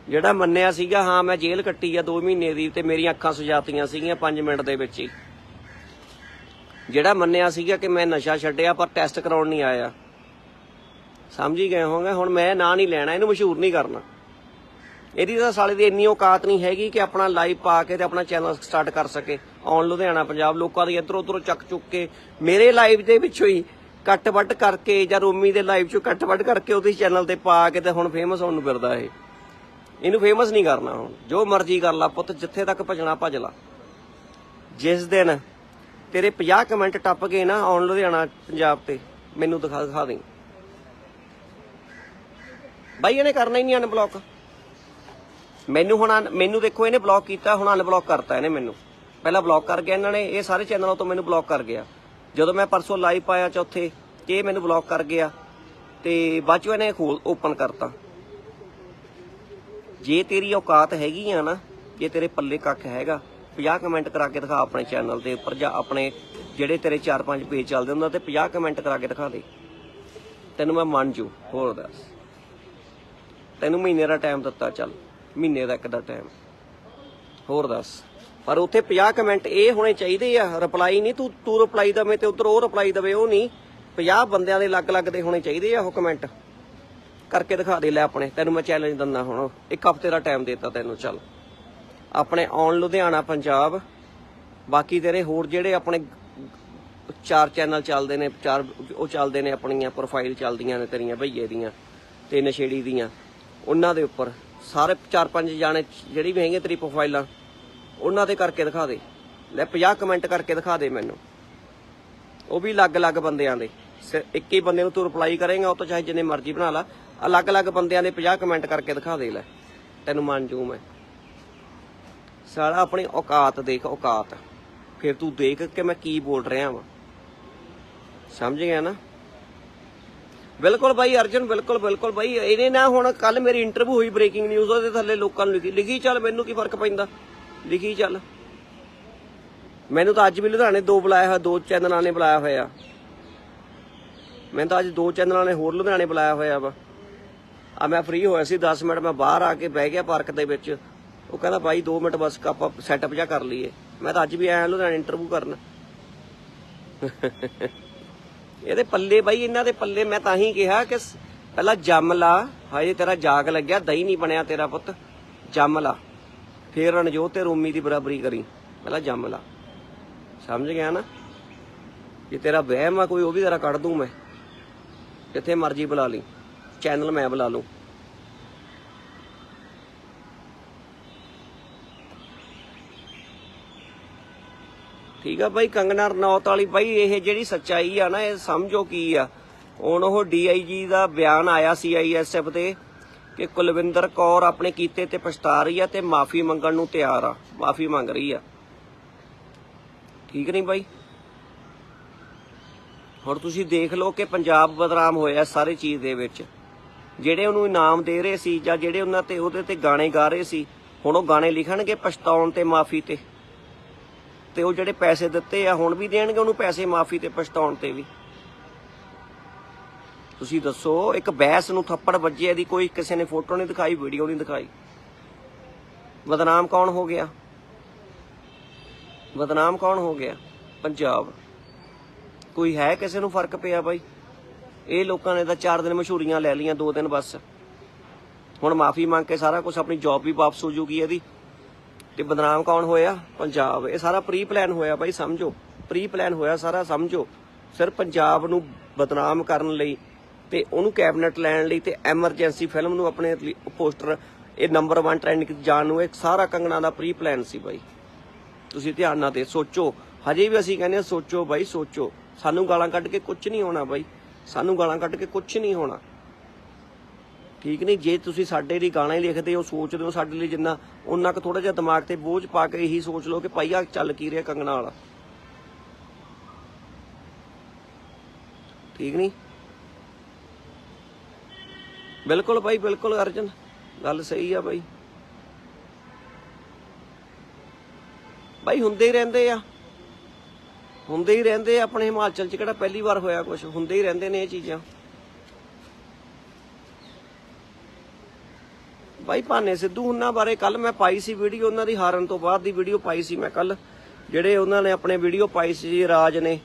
ਜਿਹੜਾ ਮੰਨਿਆ ਸੀਗਾ, ਹਾਂ, ਮੈਂ ਜੇਲ੍ਹ ਕੱਟੀ ਆ 2 ਮਹੀਨੇ ਦੀ ਤੇ ਮੇਰੀਆਂ ਅੱਖਾਂ ਸੁਜਾਤੀਆਂ ਸੀਗੀਆਂ 5 ਮਿੰਟ ਦੇ ਵਿੱਚ ਹੀ। ਜਿਹੜਾ ਮੰਨਿਆ ਸੀਗਾ ਕਿ ਮੈਂ ਨਸ਼ਾ ਛੱਡਿਆ ਪਰ ਟੈਸਟ ਕਰਾਉਣ ਨਹੀਂ ਆਇਆ। ਸਮਝ ਹੀ ਗਏ ਹੋਵੋਗੇ? ਹੁਣ ਮੈਂ ਨਾਂ ਨਹੀਂ ਲੈਣਾ, ਇਹਨੂੰ ਮਸ਼ਹੂਰ ਨਹੀਂ ਕਰਨਾ। ਇਹਦੀ ਤਾਂ ਸਾਲੇ ਦੀ ਇੰਨੀ ਔਕਾਤ ਨਹੀਂ ਹੈਗੀ ਕਿ ਆਪਣਾ ਲਾਈਵ ਪਾ ਕੇ ਤੇ ਆਪਣਾ ਚੈਨਲ ਸਟਾਰਟ ਕਰ ਸਕੇ। ਔਨ ਲੁਧਿਆਣਾ, ਪੰਜਾਬ, ਲੋਕਾਂ ਦੀ ਇੱਧਰੋਂ ਉੱਧਰੋਂ ਚੱਕ ਚੁੱਕ ਕੇ ਮੇਰੇ ਲਾਈਵ ਦੇ ਵਿੱਚੋਂ ਹੀ ਕੱਟ ਵੱਟ ਕਰਕੇ ਜਾਂ ਰੋਮੀ ਦੇ ਲਾਈਵ ਚੋਂ ਕੱਟ ਵੱਟ ਕਰਕੇ ਉਹਦੇ ਚੈਨਲ ਤੇ ਪਾ ਕੇ ਤੇ ਹੁਣ ਫੇਮਸ ਹੋਣ ਨੂੰ ਫਿਰਦਾ ਇਹ। ਇਹਨੂੰ ਫੇਮਸ ਨਹੀਂ ਕਰਨਾ ਹੁਣ। ਜੋ ਮਰਜ਼ੀ ਕਰ ਲਾ ਪੁੱਤ, ਜਿੱਥੇ ਤੱਕ ਭਜਣਾ ਭਜ ਲਾ। ਜਿਸ ਦਿਨ ਤੇਰੇ 50 ਕਮੈਂਟ ਟੱਪ ਗਏ ਨਾ ਆਉਣ ਲੁਧਿਆਣਾ, ਪੰਜਾਬ ਤੇ, ਮੈਨੂੰ ਦਿਖਾ ਦਿਖਾ ਦੇ। ਬਾਈ, ਇਹਨੇ ਕਰਨਾ ਹੀ ਨਹੀਂ ਅਨਬਲੌਕ ਮੈਨੂੰ ਹੁਣ ਮੈਨੂੰ ਦੇਖੋ, ਇਹਨੇ ਬਲੌਕ ਕੀਤਾ, ਹੁਣ ਅਨਬਲੌਕ ਕਰਤਾ ਇਹਨੇ ਮੈਨੂੰ। ਪਹਿਲਾਂ ਬਲੌਕ ਕਰ ਗਿਆ ਇਹਨਾਂ ਨੇ, ਇਹ ਸਾਰੇ ਚੈਨਲਾਂ ਤੋਂ ਮੈਨੂੰ ਬਲੌਕ ਕਰ ਗਿਆ। ਜਦੋਂ ਮੈਂ ਪਰਸੋਂ ਲਾਈਵ ਪਾਇਆ ਚੌਥੇ ਕਿ ਇਹ ਮੈਨੂੰ ਬਲੌਕ ਕਰ ਗਿਆ, ਤੇ ਬਾਅਦ ਚੋਂ ਇਹਨੇ ਖੋਲ ਓਪਨ ਕਰਤਾ। ਜੇ ਤੇਰੀ ਔਕਾਤ ਹੈਗੀ ਆ ਨਾ, ਜੇ ਤੇਰੇ ਪੱਲੇ ਕੱਖ ਹੈਗਾ 50 ਕਮੈਂਟ ਕਰਾ ਕੇ ਦਿਖਾ ਆਪਣੇ ਚੈਨਲ ਦੇ ਉੱਪਰ ਜਾਂ ਆਪਣੇ ਜਿਹੜੇ ਤੇਰੇ 4-5 ਪੇਜ ਚੱਲਦੇ ਉਹਨਾਂ ਤੇ 50 ਕਮੈਂਟ ਕਰਾ ਕੇ ਦਿਖਾ ਦੇ। ਤੈਨੂੰ ਮੈਂ ਮੰਨ ਜੂ, ਹੋਰ ਦੱਸ। ਤੈਨੂੰ ਮਹੀਨੇ ਦਾ ਟਾਈਮ ਦਿੱਤਾ, ਚੱਲ, ਮਹੀਨੇ ਦਾ ਇੱਕ ਦਾ ਟਾਈਮ ਹੋਰ ਦੱਸ। ਪਰ ਉੱਥੇ 50 ਕਮੈਂਟ ਇਹ ਹੋਣੇ ਚਾਹੀਦੇ ਆ ਰਿਪਲਾਈ ਨਹੀਂ, ਤੂੰ ਤੂੰ ਰਿਪਲਾਈ ਦਵੇਂ ਤੇ ਉਧਰ ਉਹ ਰਿਪਲਾਈ ਦਵੇ, ਉਹ ਨਹੀਂ। 50 ਬੰਦਿਆਂ ਦੇ ਅਲੱਗ-ਅਲੱਗ ਦੇ ਹੋਣੇ ਚਾਹੀਦੇ ਆ ਉਹ ਕਮੈਂਟ। ਕਰਕੇ ਦਿਖਾ ਦੇ ਲੈ ਆਪਣੇ, ਤੈਨੂੰ ਮੈਂ ਚੈਲੰਜ ਦਿੰਦਾ ਹੁਣ। ਇੱਕ ਹਫ਼ਤੇ ਦਾ ਟਾਈਮ ਦਿੱਤਾ ਤੈਨੂੰ, ਚੱਲ। ਆਪਣੇ ਔਨ ਲੁਧਿਆਣਾ, ਪੰਜਾਬ। ਬਾਕੀ ਤੇਰੇ ਹੋਰ ਜਿਹੜੇ ਆਪਣੇ ਚਾਰ ਚੈਨਲ ਚੱਲਦੇ ਨੇ, ਚਾਰ, ਉਹ ਚੱਲਦੇ ਨੇ ਆਪਣੀਆਂ ਪ੍ਰੋਫਾਈਲ ਚੱਲਦੀਆਂ ਨੇ ਤੇਰੀਆਂ ਭਈਏ ਦੀਆਂ ਤੇ ਨਸ਼ੇੜੀ ਦੀਆਂ। ਉਹਨਾਂ ਦੇ ਉੱਪਰ। ਸਾਰੇ ਚਾਰ ਪੰਜ ਜਾਣੇ ਜਿਹੜੀ ਵੀ ਹੈਗੇ ਤੇਰੀ ਪ੍ਰੋਫਾਈਲਾਂ ਉਹਨਾਂ ਤੇ ਕਰਕੇ ਦਿਖਾ ਦੇ। ਲੈ 50 ਕਮੈਂਟ ਕਰਕੇ ਦਿਖਾ ਦੇ ਮੈਨੂੰ। ਉਹ ਵੀ ਅਲੱਗ-ਅਲੱਗ ਬੰਦਿਆਂ ਦੇ। ਇੱਕ ਹੀ ਬੰਦੇ ਨੂੰ ਤੂੰ ਰਿਪਲਾਈ ਕਰੇਗਾ, ਉਹ ਤੋਂ ਚਾਹੇ ਜਿੰਨੇ ਮਰਜ਼ੀ ਬਣਾ ਲਾ। ਅਲੱਗ-ਅਲੱਗ ਬੰਦਿਆਂ ਦੇ 50 ਕਮੈਂਟ ਕਰਕੇ ਦਿਖਾ ਦੇ, ਲੈ। ਤੈਨੂੰ ਮੰਨ ਜੂ ਮੈਂ। ਸਾਰਾ ਆਪਣੀ ਔਕਾਤ ਦੇਖ, ਔਕਾਤ। ਫਿਰ ਤੂੰ ਦੇਖ ਕਿ ਮੈਂ ਕੀ ਬੋਲ ਰਿਹਾ ਵਾਂ। ਸਮਝ ਗਿਆ ਨਾ? ਬਿਲਕੁਲ ਬਾਈ, ਅਰਜਨ, ਬਿਲਕੁਲ ਬਿਲਕੁਲ ਬਾਈ। ਇਹਨੇ ਨਾ ਹੁਣ ਕੱਲ ਮੇਰੀ ਇੰਟਰਵਿਊ ਹੋਈ ਬ੍ਰੇਕਿੰਗ ਨਿਊਜ਼ ਉਹਦੇ ਥੱਲੇ ਲੋਕਾਂ ਨੂੰ ਲਿਖੀ। ਲਿਖੀ, ਚੱਲ, ਮੈਨੂੰ ਕੀ ਫ਼ਰਕ ਪੈਂਦਾ? ਲਿਖੀ ਚੱਲ। ਮੈਨੂੰ ਤਾਂ ਅੱਜ ਵੀ ਲੁਧਿਆਣੇ ਦੋ ਬੁਲਾਇਆ ਹੋਇਆ, ਦੋ ਚੈਨਲਾਂ ਨੇ ਬੁਲਾਇਆ ਹੋਇਆ। ਮੈਨੂੰ ਤਾਂ ਅੱਜ ਦੋ ਚੈਨਲਾਂ ਨੇ ਹੋਰ ਲੁਧਿਆਣੇ ਬੁਲਾਇਆ ਹੋਇਆ ਵਾ। ਆ ਮੈਂ ਫ੍ਰੀ ਹੋਇਆ ਸੀ 10 ਮਿੰਟ ਮੈਂ ਬਾਹਰ ਆ ਕੇ ਬਹਿ ਗਿਆ ਪਾਰਕ ਦੇ ਵਿੱਚ। ਉਹ ਕਹਿੰਦਾ ਬਾਈ 2 ਮਿੰਟ ਬਸ ਆਪਾਂ ਸੈਟਅਪ ਜਾ ਕਰ ਲਈਏ। ਮੈਂ ਤਾਂ ਅੱਜ ਵੀ ਆਇਆ ਲੁਧਿਆਣੇ ਇੰਟਰਵਿਊ ਕਰਨ। ਇਹਦੇ ਪੱਲੇ ਬਾਈ, ਇਹਨਾਂ ਦੇ ਪੱਲੇ ਮੈਂ ਤਾਂ ਹੀ ਕਿਹਾ ਕਿ ਪਹਿਲਾਂ ਜੰਮ ਲਾ ਹਜੇ ਤੇਰਾ ਜਾਗ ਲੱਗਿਆ, ਦਹੀਂ ਨਹੀਂ ਬਣਿਆ ਤੇਰਾ ਪੁੱਤ। ਜੰਮ ਲਾ ਫੇਰ ਰਣਜੋਤ ਤੇ ਰੋਮੀ ਦੀ ਬਰਾਬਰੀ ਕਰੀ। ਪਹਿਲਾਂ ਜੰਮ ਲਾ। ਸਮਝ ਗਿਆ ਨਾ? ਜੇ ਤੇਰਾ ਵਹਿਮ ਆ ਕੋਈ, ਉਹ ਵੀ ਤੇਰਾ ਕੱਢ ਦੂੰ ਮੈਂ। ਜਿੱਥੇ ਮਰਜ਼ੀ ਬੁਲਾ ਲਈ। ਚੈਨਲ ਮੈਂ ਬੁਲਾ ਲੂੰ। ਠੀਕ ਆ ਬਾਈ ਕੰਗਨਾ ਰਣੌਤ ਵਾਲੀ ਬਾਈ, ਇਹ ਜਿਹੜੀ ਸੱਚਾਈ ਆ ਨਾ, ਇਹ ਸਮਝੋ ਕੀ ਆ। ਹੁਣ ਉਹ ਡੀਆਈਜੀ ਦਾ ਬਿਆਨ ਆਇਆ ਸੀ ਆਈਐਸਐਫ ਤੇ। ਕਿ ਕੁਲਵਿੰਦਰ ਕੌਰ ਆਪਣੇ ਕੀਤੇ ਤੇ ਪਛਤਾ ਰਹੀ ਆ ਤੇ ਮਾਫੀ ਮੰਗਣ ਨੂੰ ਤਿਆਰ ਆ। ਮਾਫੀ ਮੰਗ ਰਹੀ ਆ। ਠੀਕ ਨਹੀਂ ਬਾਈ? ਹੁਣ ਤੁਸੀਂ ਦੇਖ ਲਓ ਕਿ ਪੰਜਾਬ ਬਦਨਾਮ ਹੋਇਆ ਸਾਰੇ ਚੀਜ਼ ਦੇ ਵਿੱਚ। ਜਿਹੜੇ ਉਹਨੂੰ ਇਨਾਮ ਦੇ ਰਹੇ ਸੀ ਜਾਂ ਜਿਹੜੇ ਉਹਨਾਂ ਤੇ ਉਹਦੇ ਤੇ ਗਾਣੇ ਗਾ ਰਹੇ ਸੀ, ਹੁਣ ਉਹ ਗਾਣੇ ਲਿਖਣਗੇ ਪਛਤਾਉਣ ਤੇ ਮਾਫੀ ਤੇ। ਤੇ ਉਹ ਜਿਹੜੇ ਪੈਸੇ ਦਿੱਤੇ ਆ, ਹੁਣ ਵੀ ਦੇਣਗੇ ਉਹਨੂੰ ਪੈਸੇ ਮਾਫੀ ਤੇ ਪਛਤਾਉਣ ਤੇ ਵੀ। ਤੁਸੀਂ ਦੱਸੋ, ਇੱਕ ਬੈਸ ਨੂੰ ਥੱਪੜ ਵੱਜਿਆ ਦੀ ਕੋਈ ਕਿਸੇ ਨੇ ਫੋਟੋ ਨਹੀਂ ਦਿਖਾਈ, ਵੀਡੀਓ ਨਹੀਂ ਦਿਖਾਈ? ਬਦਨਾਮ ਕੌਣ ਹੋ ਗਿਆ? ਬਦਨਾਮ ਕੌਣ ਹੋ ਗਿਆ? ਪੰਜਾਬ। ਕੋਈ ਹੈ ਕਿਸੇ ਨੂੰ ਫ਼ਰਕ ਪਿਆ ਬਾਈ? ਇਹ ਲੋਕਾਂ ਨੇ ਤਾਂ 4 ਦਿਨ ਮਸ਼ਹੂਰੀਆਂ ਲੈ ਲੀਆਂ 2 ਦਿਨ ਬਸ। ਹੁਣ ਮਾਫੀ ਮੰਗ ਕੇ ਸਾਰਾ ਕੁਝ ਆਪਣੀ ਜੌਬ ਵੀ ਵਾਪਸ ਹੋ ਜੂਗੀ ਇਹਦੀ। ਤੇ ਬਦਨਾਮ ਕੌਣ ਹੋਇਆ? ਪੰਜਾਬ। ਇਹ ਸਾਰਾ ਪ੍ਰੀ ਪਲਾਨ ਹੋਇਆ ਬਾਈ, ਸਮਝੋ। ਪ੍ਰੀ ਪਲਾਨ ਹੋਇਆ ਸਾਰਾ, ਸਮਝੋ। ਸਿਰ ਪੰਜਾਬ ਨੂੰ ਬਦਨਾਮ ਕਰਨ ਲਈ ਤੇ ਉਹਨੂੰ ਕੈਬਨਿਟ ਲੈਣ ਲਈ ਤੇ ਐਮਰਜੈਂਸੀ ਫਿਲਮ ਨੂੰ ਆਪਣੇ ਪੋਸਟਰ, ਇਹ ਨੰਬਰ 1 ਟ੍ਰੈਂਡ ਜਾਣ ਨੂੰ, ਇਹ ਸਾਰਾ ਕੰਗਣਾ ਦਾ ਪ੍ਰੀ ਪਲਾਨ ਸੀ ਬਾਈ। ਤੁਸੀਂ ਧਿਆਨ ਨਾਲ ਦੇ ਸੋਚੋ। ਹਜੇ ਵੀ ਅਸੀਂ ਕਹਿੰਦੇ ਆ ਸੋਚੋ ਬਾਈ, ਸੋਚੋ। ਸਾਨੂੰ ਗਾਲਾਂ ਕੱਢ ਕੇ ਕੁਝ ਨਹੀਂ ਹੋਣਾ ਬਾਈ। ਸਾਨੂੰ ਗਾਲਾਂ ਕੱਢ ਕੇ ਕੁਝ ਨਹੀਂ ਹੋਣਾ। ਠੀਕ ਨਹੀਂ? ਜੇ ਤੁਸੀਂ ਸਾਡੇ ਲਈ ਗਾਣਾ ਹੀ ਲਿਖਦੇ ਹੋ, ਸੋਚਦੇ ਹੋ ਸਾਡੇ ਲਈ ਜਿੰਨਾ ਉਹਨਾਂ ਕੁ ਥੋੜਾ ਜਿਹਾ ਦਿਮਾਗ ਤੇ ਬੋਝ ਪਾ ਕੇ ਇਹੀ ਸੋਚ ਲਓ ਕਿ ਭਾਈ ਆ ਚੱਲ ਕੀ ਰਿਹਾ ਕੰਗਣਾ ਵਾਲਾ। ਠੀਕ ਨਹੀਂ? ਬਿਲਕੁਲ ਭਾਈ, ਬਿਲਕੁਲ ਅਰਜਨ। ਗੱਲ ਸਹੀ ਆ ਭਾਈ। ਭਾਈ ਹੁੰਦੇ ਹੀ ਰਹਿੰਦੇ ਆ। ਹੁੰਦੇ ਹੀ ਰਹਿੰਦੇ ਆ ਆਪਣੇ ਹਿਮਾਚਲ ਚ, ਕਿਹੜਾ ਪਹਿਲੀ ਵਾਰ ਹੋਇਆ ਕੁਝ ਹੁੰਦੇ ਹੀ ਰਹਿੰਦੇ ਨੇ ਇਹ ਚੀਜ਼ਾਂ। ਭਾਈ ਭਾਨੇ ਸਿੱਧੂ ਉਹਨਾਂ ਬਾਰੇ ਕੱਲ ਮੈਂ ਪਾਈ ਸੀ ਵੀਡੀਓ, ਉਹਨਾਂ ਦੀ ਹਾਰਨ ਤੋਂ ਬਾਅਦ ਦੀ ਵੀਡੀਓ ਪਾਈ ਸੀ ਮੈਂ ਕੱਲ ਜਿਹੜੇ ਉਹਨਾਂ ਨੇ ਆਪਣੇ ਵੀਡੀਓ ਪਾਈ ਸੀ, ਰਾਜ ਨੇ।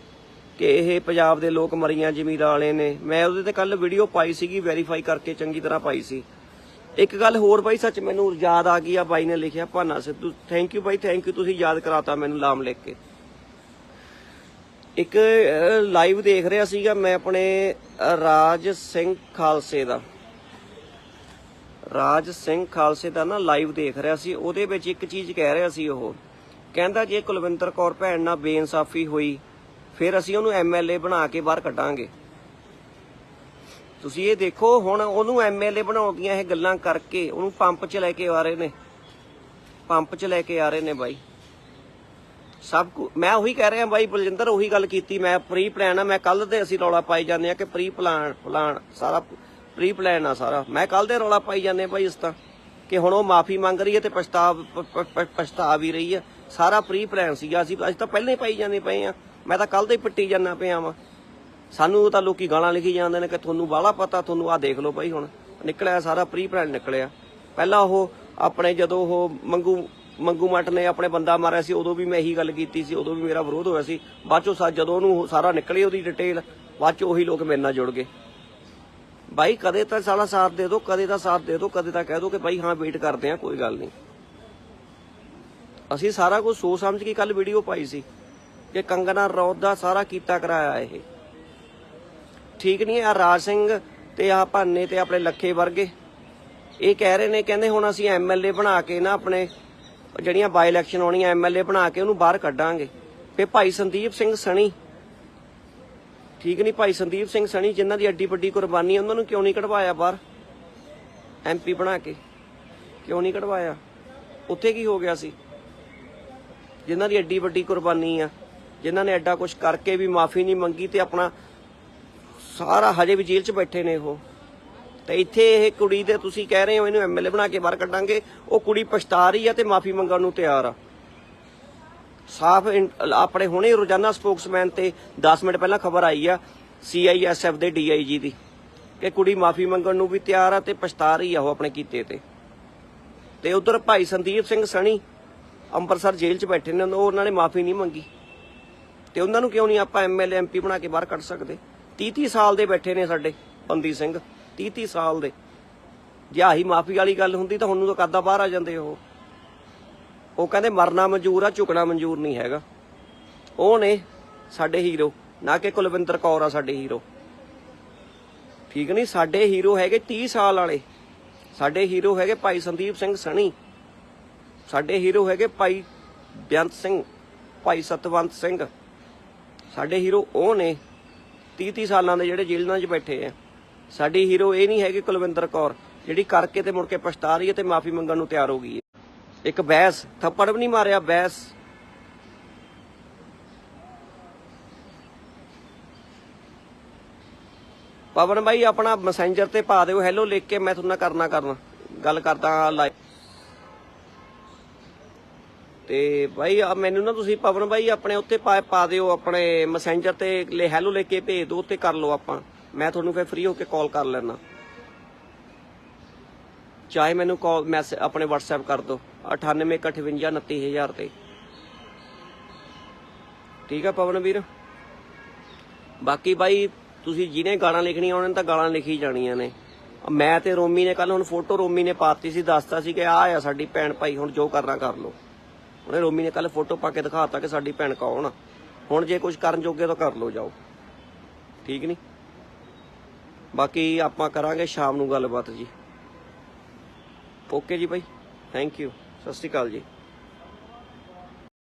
ਕਿ ਇਹ ਪੰਜਾਬ ਦੇ ਲੋਕ ਮਰੀਆਂ ਜ਼ਮੀਰਾਂ ਵਾਲੇ ਨੇ। ਮੈਂ ਉਹਦੇ ਤੇ ਕੱਲ ਵੀਡੀਓ ਪਾਈ ਸੀਗੀ ਵੈਰੀਫਾਈ ਕਰਕੇ ਚੰਗੀ ਤਰ੍ਹਾਂ ਪਾਈ ਸੀ। ਇੱਕ ਗੱਲ ਹੋਰ ਬਾਈ, ਸੱਚ ਮੈਨੂੰ ਯਾਦ ਆ ਗਈ ਆ, ਬਾਈ ਨੇ ਲਿਖਿਆ, ਭਾਨਾ ਸਿੱਧੂ। ਥੈਂਕ ਯੂ ਬਾਈ ਥੈਂਕ ਯੂ ਤੁਸੀਂ ਯਾਦ ਕਰਾਤਾ ਮੈਨੂੰ ਨਾਮ ਲਿਖ ਕੇ। ਇੱਕ ਲਾਈਵ ਦੇਖ ਰਿਹਾ ਸੀਗਾ ਮੈਂ ਆਪਣੇ ਰਾਜ ਸਿੰਘ ਖਾਲਸੇ ਦਾ। ਰਾਜ ਸਿੰਘ ਖਾਲਸੇ ਦਾ ਨਾ ਲਾਈਵ ਦੇਖ ਰਿਹਾ ਸੀ, ਉਹਦੇ ਵਿੱਚ ਇੱਕ ਚੀਜ਼ ਕਹਿ ਰਿਹਾ ਸੀ ਉਹ। ਕਹਿੰਦਾ ਜੇ ਕੁਲਵਿੰਦਰ ਕੌਰ ਭੈਣ ਨਾਲ ਬੇਇਨਸਾਫੀ ਹੋਈ ਫਿਰ ਅਸੀਂ ਉਹਨੂੰ ਐਮਐਲਏ ਬਣਾ ਕੇ ਬਾਹਰ ਕੱਢਾਂਗੇ। ਤੁਸੀਂ ਇਹ ਦੇਖੋ, ਹੁਣ ਉਹਨੂੰ ਐਮਐਲਏ ਬਣਾਉਣ ਦੀਆਂ ਇਹ ਗੱਲਾਂ ਕਰਕੇ ਉਹਨੂੰ ਪੰਪ 'ਚ ਲੈ ਕੇ ਆ ਰਹੇ ਨੇ। ਪੰਪ 'ਚ ਲੈ ਕੇ ਆ ਰਹੇ ਨੇ ਬਾਈ। ਸਭ ਕੁ ਮੈਂ ਉਹੀ ਕਹਿ ਰਿਹਾ ਬਾਈ, ਬਲਜਿੰਦਰ ਉਹੀ ਗੱਲ ਕੀਤੀ। ਮੈਂ ਪ੍ਰੀ ਪਲਾਨ ਆ, ਮੈਂ ਕੱਲ ਦੇ ਅਸੀਂ ਰੌਲਾ ਪਾਈ ਜਾਂਦੇ ਆ ਕਿ ਪ੍ਰੀ ਪਲਾਨ ਪਲਾਨ ਸਾਰਾ ਪ੍ਰੀ ਪਲਾਨ ਆ ਸਾਰਾ। ਮੈਂ ਕੱਲ ਦੇ ਰੌਲਾ ਪਾਈ ਜਾਂਦੇ ਆ ਬਾਈ ਇਸ ਤਾਂ, ਕਿ ਹੁਣ ਉਹ ਮਾਫੀ ਮੰਗ ਰਹੀ ਹੈ ਤੇ ਪਛਤਾਵ ਪਛਤਾਵ ਵੀ ਰਹੀ ਹੈ। ਸਾਰਾ ਪ੍ਰੀ ਪਲਾਨ ਸੀਗਾ, ਅਸੀਂ ਅੱਜ ਤਾਂ ਪਹਿਲਾਂ ਹੀ ਪਾਈ ਜਾਂਦੇ ਪਏ ਆ ਮੈਂ ਤਾਂ ਕੱਲ ਦੇ ਹੀ ਪਿੱਟੀ ਜਾਂਦਾ ਪਿਆ ਵਾਂ। ਸਾਨੂੰ ਤਾਂ ਲੋਕੀ ਗਾਲਾਂ ਲਿਖੀ ਜਾਂਦੇ ਨੇ ਕਿ ਤੁਹਾਨੂੰ ਬਾਹਲਾ ਪਤਾ, ਤੁਹਾਨੂੰ ਆ ਦੇਖ ਲਓ ਬਾਈ ਹੁਣ। ਨਿਕਲਿਆ ਸਾਰਾ ਪ੍ਰੀ ਪਲਾਨ ਨਿਕਲਿਆ। ਪਹਿਲਾਂ ਉਹ ਆਪਣੇ ਜਦੋਂ ਉਹ ਮੰਗੂ ਮੰਗੂ ਮੱਟ ਨੇ ਆਪਣੇ ਬੰਦਾ ਮਾਰਿਆ ਸੀ, ਉਦੋਂ ਵੀ ਮੈਂ ਇਹੀ ਗੱਲ ਕੀਤੀ ਸੀ, ਉਦੋਂ ਵੀ ਮੇਰਾ ਵਿਰੋਧ ਹੋਇਆ ਸੀ। ਬਾਅਦ ਚੋਂ ਸਾ, ਜਦੋਂ ਉਹਨੂੰ ਸਾਰਾ ਨਿਕਲੇ ਉਹਦੀ ਡਿਟੇਲ ਬਾਅਦ ਚੋਂ ਉਹੀ ਲੋਕ ਮੇਰੇ ਨਾਲ ਜੁੜ ਗਏ। ਬਾਈ ਕਦੇ ਤਾਂ ਸਾਲਾ ਸਾਥ ਦੇ ਦਿਓ, ਕਦੇ ਤਾਂ ਸਾਥ ਦੇ ਦਿਓ, ਕਦੇ ਤਾਂ ਕਹਿ ਦਿਓ ਕਿ ਬਾਈ ਹਾਂ ਵੇਟ ਕਰਦੇ ਆ, ਕੋਈ ਗੱਲ ਨਹੀਂ। ਅਸੀਂ ਸਾਰਾ ਕੁਝ ਸੋਚ ਸਮਝ ਕੇ ਕੱਲ ਵੀਡੀਓ ਪਾਈ ਸੀ। ਕਿ ਕੰਗਨਾ ਰੌਤ ਦਾ ਸਾਰਾ ਕੀਤਾ ਕਰਾਇਆ ਇਹ। ਠੀਕ ਨਹੀਂ ਆ ਰਾਜ ਸਿੰਘ ਤੇ ਆ ਭਾਨੇ ਤੇ ਆਪਣੇ ਲੱਖੇ ਵਰਗੇ। ਇਹ ਕਹਿ ਰਹੇ ਨੇ, ਕਹਿੰਦੇ ਹੁਣ ਅਸੀਂ ਐਮਐਲਏ ਬਣਾ ਕੇ ਨਾ ਆਪਣੇ ਜਿਹੜੀਆਂ ਬਾਈ ਇਲੈਕਸ਼ਨ ਆਉਣੀਆਂ ਐਮਐਲਏ ਬਣਾ ਕੇ ਉਹਨੂੰ ਬਾਹਰ ਕੱਢਾਂਗੇ। ਫੇ ਭਾਈ ਸੰਦੀਪ ਸਿੰਘ ਸਣੀ। ਠੀਕ ਨਹੀਂ, ਭਾਈ ਸੰਦੀਪ ਸਿੰਘ ਸਣੀ ਜਿਨ੍ਹਾਂ ਦੀ ਐਡੀ ਵੱਡੀ ਕੁਰਬਾਨੀ ਉਹਨਾਂ ਨੂੰ ਕਿਉਂ ਨਹੀਂ ਕਢਵਾਇਆ ਬਾਹਰ? ਐਮਪੀ ਬਣਾ ਕੇ। ਕਿਉਂ ਨਹੀਂ ਕਢਵਾਇਆ? ਉੱਥੇ ਕੀ ਹੋ ਗਿਆ ਸੀ? ਜਿਨ੍ਹਾਂ ਦੀ ਐਡੀ ਵੱਡੀ ਕੁਰਬਾਨੀ ਆ। ਜਿਨ੍ਹਾਂ ਨੇ ਐਡਾ ਕੁਝ ਕਰਕੇ ਵੀ ਮਾਫੀ ਨਹੀਂ ਮੰਗੀ ਤੇ ਆਪਣਾ ਸਾਰਾ ਹਜੇ ਵੀ ਜੇਲ੍ਹ 'ਚ ਬੈਠੇ ਨੇ ਉਹ। ਤੇ ਇੱਥੇ ਇਹ ਕੁੜੀ ਦੇ ਤੁਸੀਂ ਕਹਿ ਰਹੇ ਹੋ ਇਹਨੂੰ ਐਮਐਲਏ ਬਣਾ ਕੇ ਬਾਹਰ ਕੱਢਾਂਗੇ, ਉਹ ਕੁੜੀ ਪਛਤਾ ਰਹੀ ਆ ਤੇ ਮਾਫੀ ਮੰਗਣ ਨੂੰ ਤਿਆਰ ਆ। ਸਾਫ਼ ਆਪਣੇ ਹੁਣੇ ਰੋਜ਼ਾਨਾ ਸਪੋਕਸਮੈਨ ਤੇ 10 ਮਿੰਟ ਪਹਿਲਾਂ ਖਬਰ ਆਈ ਆ ਸੀਆਈਐਸਐਫ ਦੇ ਡੀਆਈਜੀ ਦੀ ਕਿ ਕੁੜੀ ਮਾਫੀ ਮੰਗਣ ਨੂੰ ਵੀ ਤਿਆਰ ਆ ਤੇ ਪਛਤਾ ਰਹੀ ਆ ਉਹ ਆਪਣੇ ਕੀਤੇ ਤੇ। ਤੇ ਉਧਰ ਭਾਈ ਸੰਦੀਪ ਸਿੰਘ ਸਣੀ ਅੰਮ੍ਰਿਤਸਰ ਜੇਲ੍ਹ 'ਚ ਬੈਠੇ ਨੇ, ਉਹ ਉਹਨਾਂ ਨੇ ਮਾਫੀ ਨਹੀਂ ਮੰਗੀ। ਤੇ ਉਹਨਾਂ ਨੂੰ ਕਿਉਂ ਨਹੀਂ ਆਪਾਂ ਐਮਐਲਏ ਐਮਪੀ ਬਣਾ ਕੇ ਬਾਹਰ ਕੱਢ ਸਕਦੇ? 30 30 ਸਾਲ ਦੇ ਬੈਠੇ ਨੇ ਸਾਡੇ ਬੰਦੀ ਸਿੰਘ 30 30 ਸਾਲ ਦੇ। ਜੇ ਆਹੀ ਮਾਫੀ ਵਾਲੀ ਗੱਲ ਹੁੰਦੀ ਤਾਂ ਹੁਣ ਤਾਂ ਕਦਾਂ ਬਾਹਰ ਆ ਜਾਂਦੇ ਉਹ। ਉਹ ਕਹਿੰਦੇ ਮਰਨਾ ਮਨਜ਼ੂਰ ਆ, ਝੁਕਣਾ ਮਨਜ਼ੂਰ ਨਹੀਂ ਹੈਗਾ। ਉਹ ਨੇ ਸਾਡੇ ਹੀਰੋ, ਨਾ ਕਿ ਕੁਲਵਿੰਦਰ ਕੌਰ ਆ ਸਾਡੇ ਹੀਰੋ। ਠੀਕ ਨਹੀਂ, ਸਾਡੇ ਹੀਰੋ ਹੈਗੇ 30 ਸਾਲ ਵਾਲੇ। ਸਾਡੇ ਹੀਰੋ ਹੈਗੇ ਭਾਈ ਸੰਦੀਪ ਸਿੰਘ ਸਣੀ। ਸਾਡੇ ਹੀਰੋ ਹੈਗੇ ਭਾਈ ਬੇਅੰਤ ਸਿੰਘ, ਭਾਈ ਸਤਵੰਤ ਸਿੰਘ। ਸਾਡੇ ਹੀਰੋ ਉਹ ਨੇ 30 30 ਸਾਲਾਂ ਦੇ ਜਿਹੜੇ ਜੇਲ੍ਹਾਂ 'ਚ ਬੈਠੇ ਆ। ਸਾਡੀ ਹੀਰੋ ਇਹ ਨਹੀਂ ਹੈਗੀ ਕੁਲਵਿੰਦਰ ਕੌਰ, ਜਿਹੜੀ ਕਰਕੇ ਤੇ ਮੁੜ ਕੇ ਪਛਤਾ ਰਹੀ ਹੈ ਤੇ ਮਾਫੀ ਮੰਗਣ ਨੂੰ ਤਿਆਰ ਹੋ ਗਈ ਹੈ। ਇੱਕ ਬੈਸ, ਥੱਪੜ ਵੀ ਨਹੀਂ ਮਾਰਿਆ, ਬੈਸ। ਪਵਨ ਭਾਈ ਆਪਣਾ ਮੈਸੇਂਜਰ ਤੇ ਪਾ ਦਿਓ ਹੈਲੋ ਲਿਖ ਕੇ ਮੈਂ ਤੁਹਾਨੂੰ ਕਰਨਾ ਕਰਨਾ ਗੱਲ ਕਰਦਾ ਲਾਈਵ ਤੇ ਭਾਈ ਆ ਮੈਨੂੰ ਨਾ ਤੁਸੀਂ ਪਵਨ ਭਾਈ ਆਪਣੇ ਉੱਤੇ ਪਾ ਪਾ ਦਿਓ ਆਪਣੇ ਮੈਸੇਂਜਰ ਤੇ ਲੈ ਹੈਲੋ ਲੈ ਕੇ ਭੇਜ ਦਿਓ, ਉੱਤੇ ਕਰ ਲਓ ਆਪਾਂ। ਮੈਂ ਤੁਹਾਨੂੰ ਫਿਰ ਫ੍ਰੀ ਹੋ ਕੇ ਕਾਲ ਕਰ ਲੈਣਾ ਚਾਹੇ ਮੈਨੂੰ ਕਾਲ ਮੈਸੇਜ ਆਪਣੇ WhatsApp ਕਰ ਦਿਓ। 9815299000 ਤੇ। ਠੀਕ ਆ ਪਵਨ ਵੀਰ? ਬਾਕੀ ਭਾਈ ਤੁਸੀਂ ਜਿਹਨੇ ਗਾਲਾਂ ਲਿਖਣੀਆਂ ਉਹਨਾਂ ਨੇ ਤਾਂ ਗਾਲਾਂ ਲਿਖੀ ਜਾਣੀਆਂ ਨੇ। ਮੈਂ ਤੇ ਰੋਮੀ ਨੇ ਕੱਲ ਹੁਣ ਫੋਟੋ ਰੋਮੀ ਨੇ ਪਾਤੀ ਸੀ, ਦੱਸਤਾ ਸੀ ਕਿ ਆ ਆ ਸਾਡੀ ਭੈਣ ਭਾਈ, ਹੁਣ ਜੋ ਕਰਨਾ ਕਰ ਲਓ। ਉਹਨੇ ਰੋਮੀ ਨੇ ਕੱਲ ਫੋਟੋ ਪਾ ਕੇ ਦਿਖਾਤਾ ਕਿ ਸਾਡੀ ਭੈਣ ਕੌਣ ਆ। ਹੁਣ ਜੇ ਕੁਝ ਕਰਨ ਜੋਗੇ ਤਾਂ ਕਰ ਲਓ, ਜਾਓ। ਠੀਕ ਨਹੀਂ? ਬਾਕੀ ਆਪਾਂ ਕਰਾਂਗੇ ਸ਼ਾਮ ਨੂੰ ਗੱਲਬਾਤ ਜੀ। ਓਕੇ ਜੀ ਭਾਈ ਥੈਂਕ ਯੂ ਸਤਿ ਸ਼੍ਰੀ ਅਕਾਲ ਜੀ।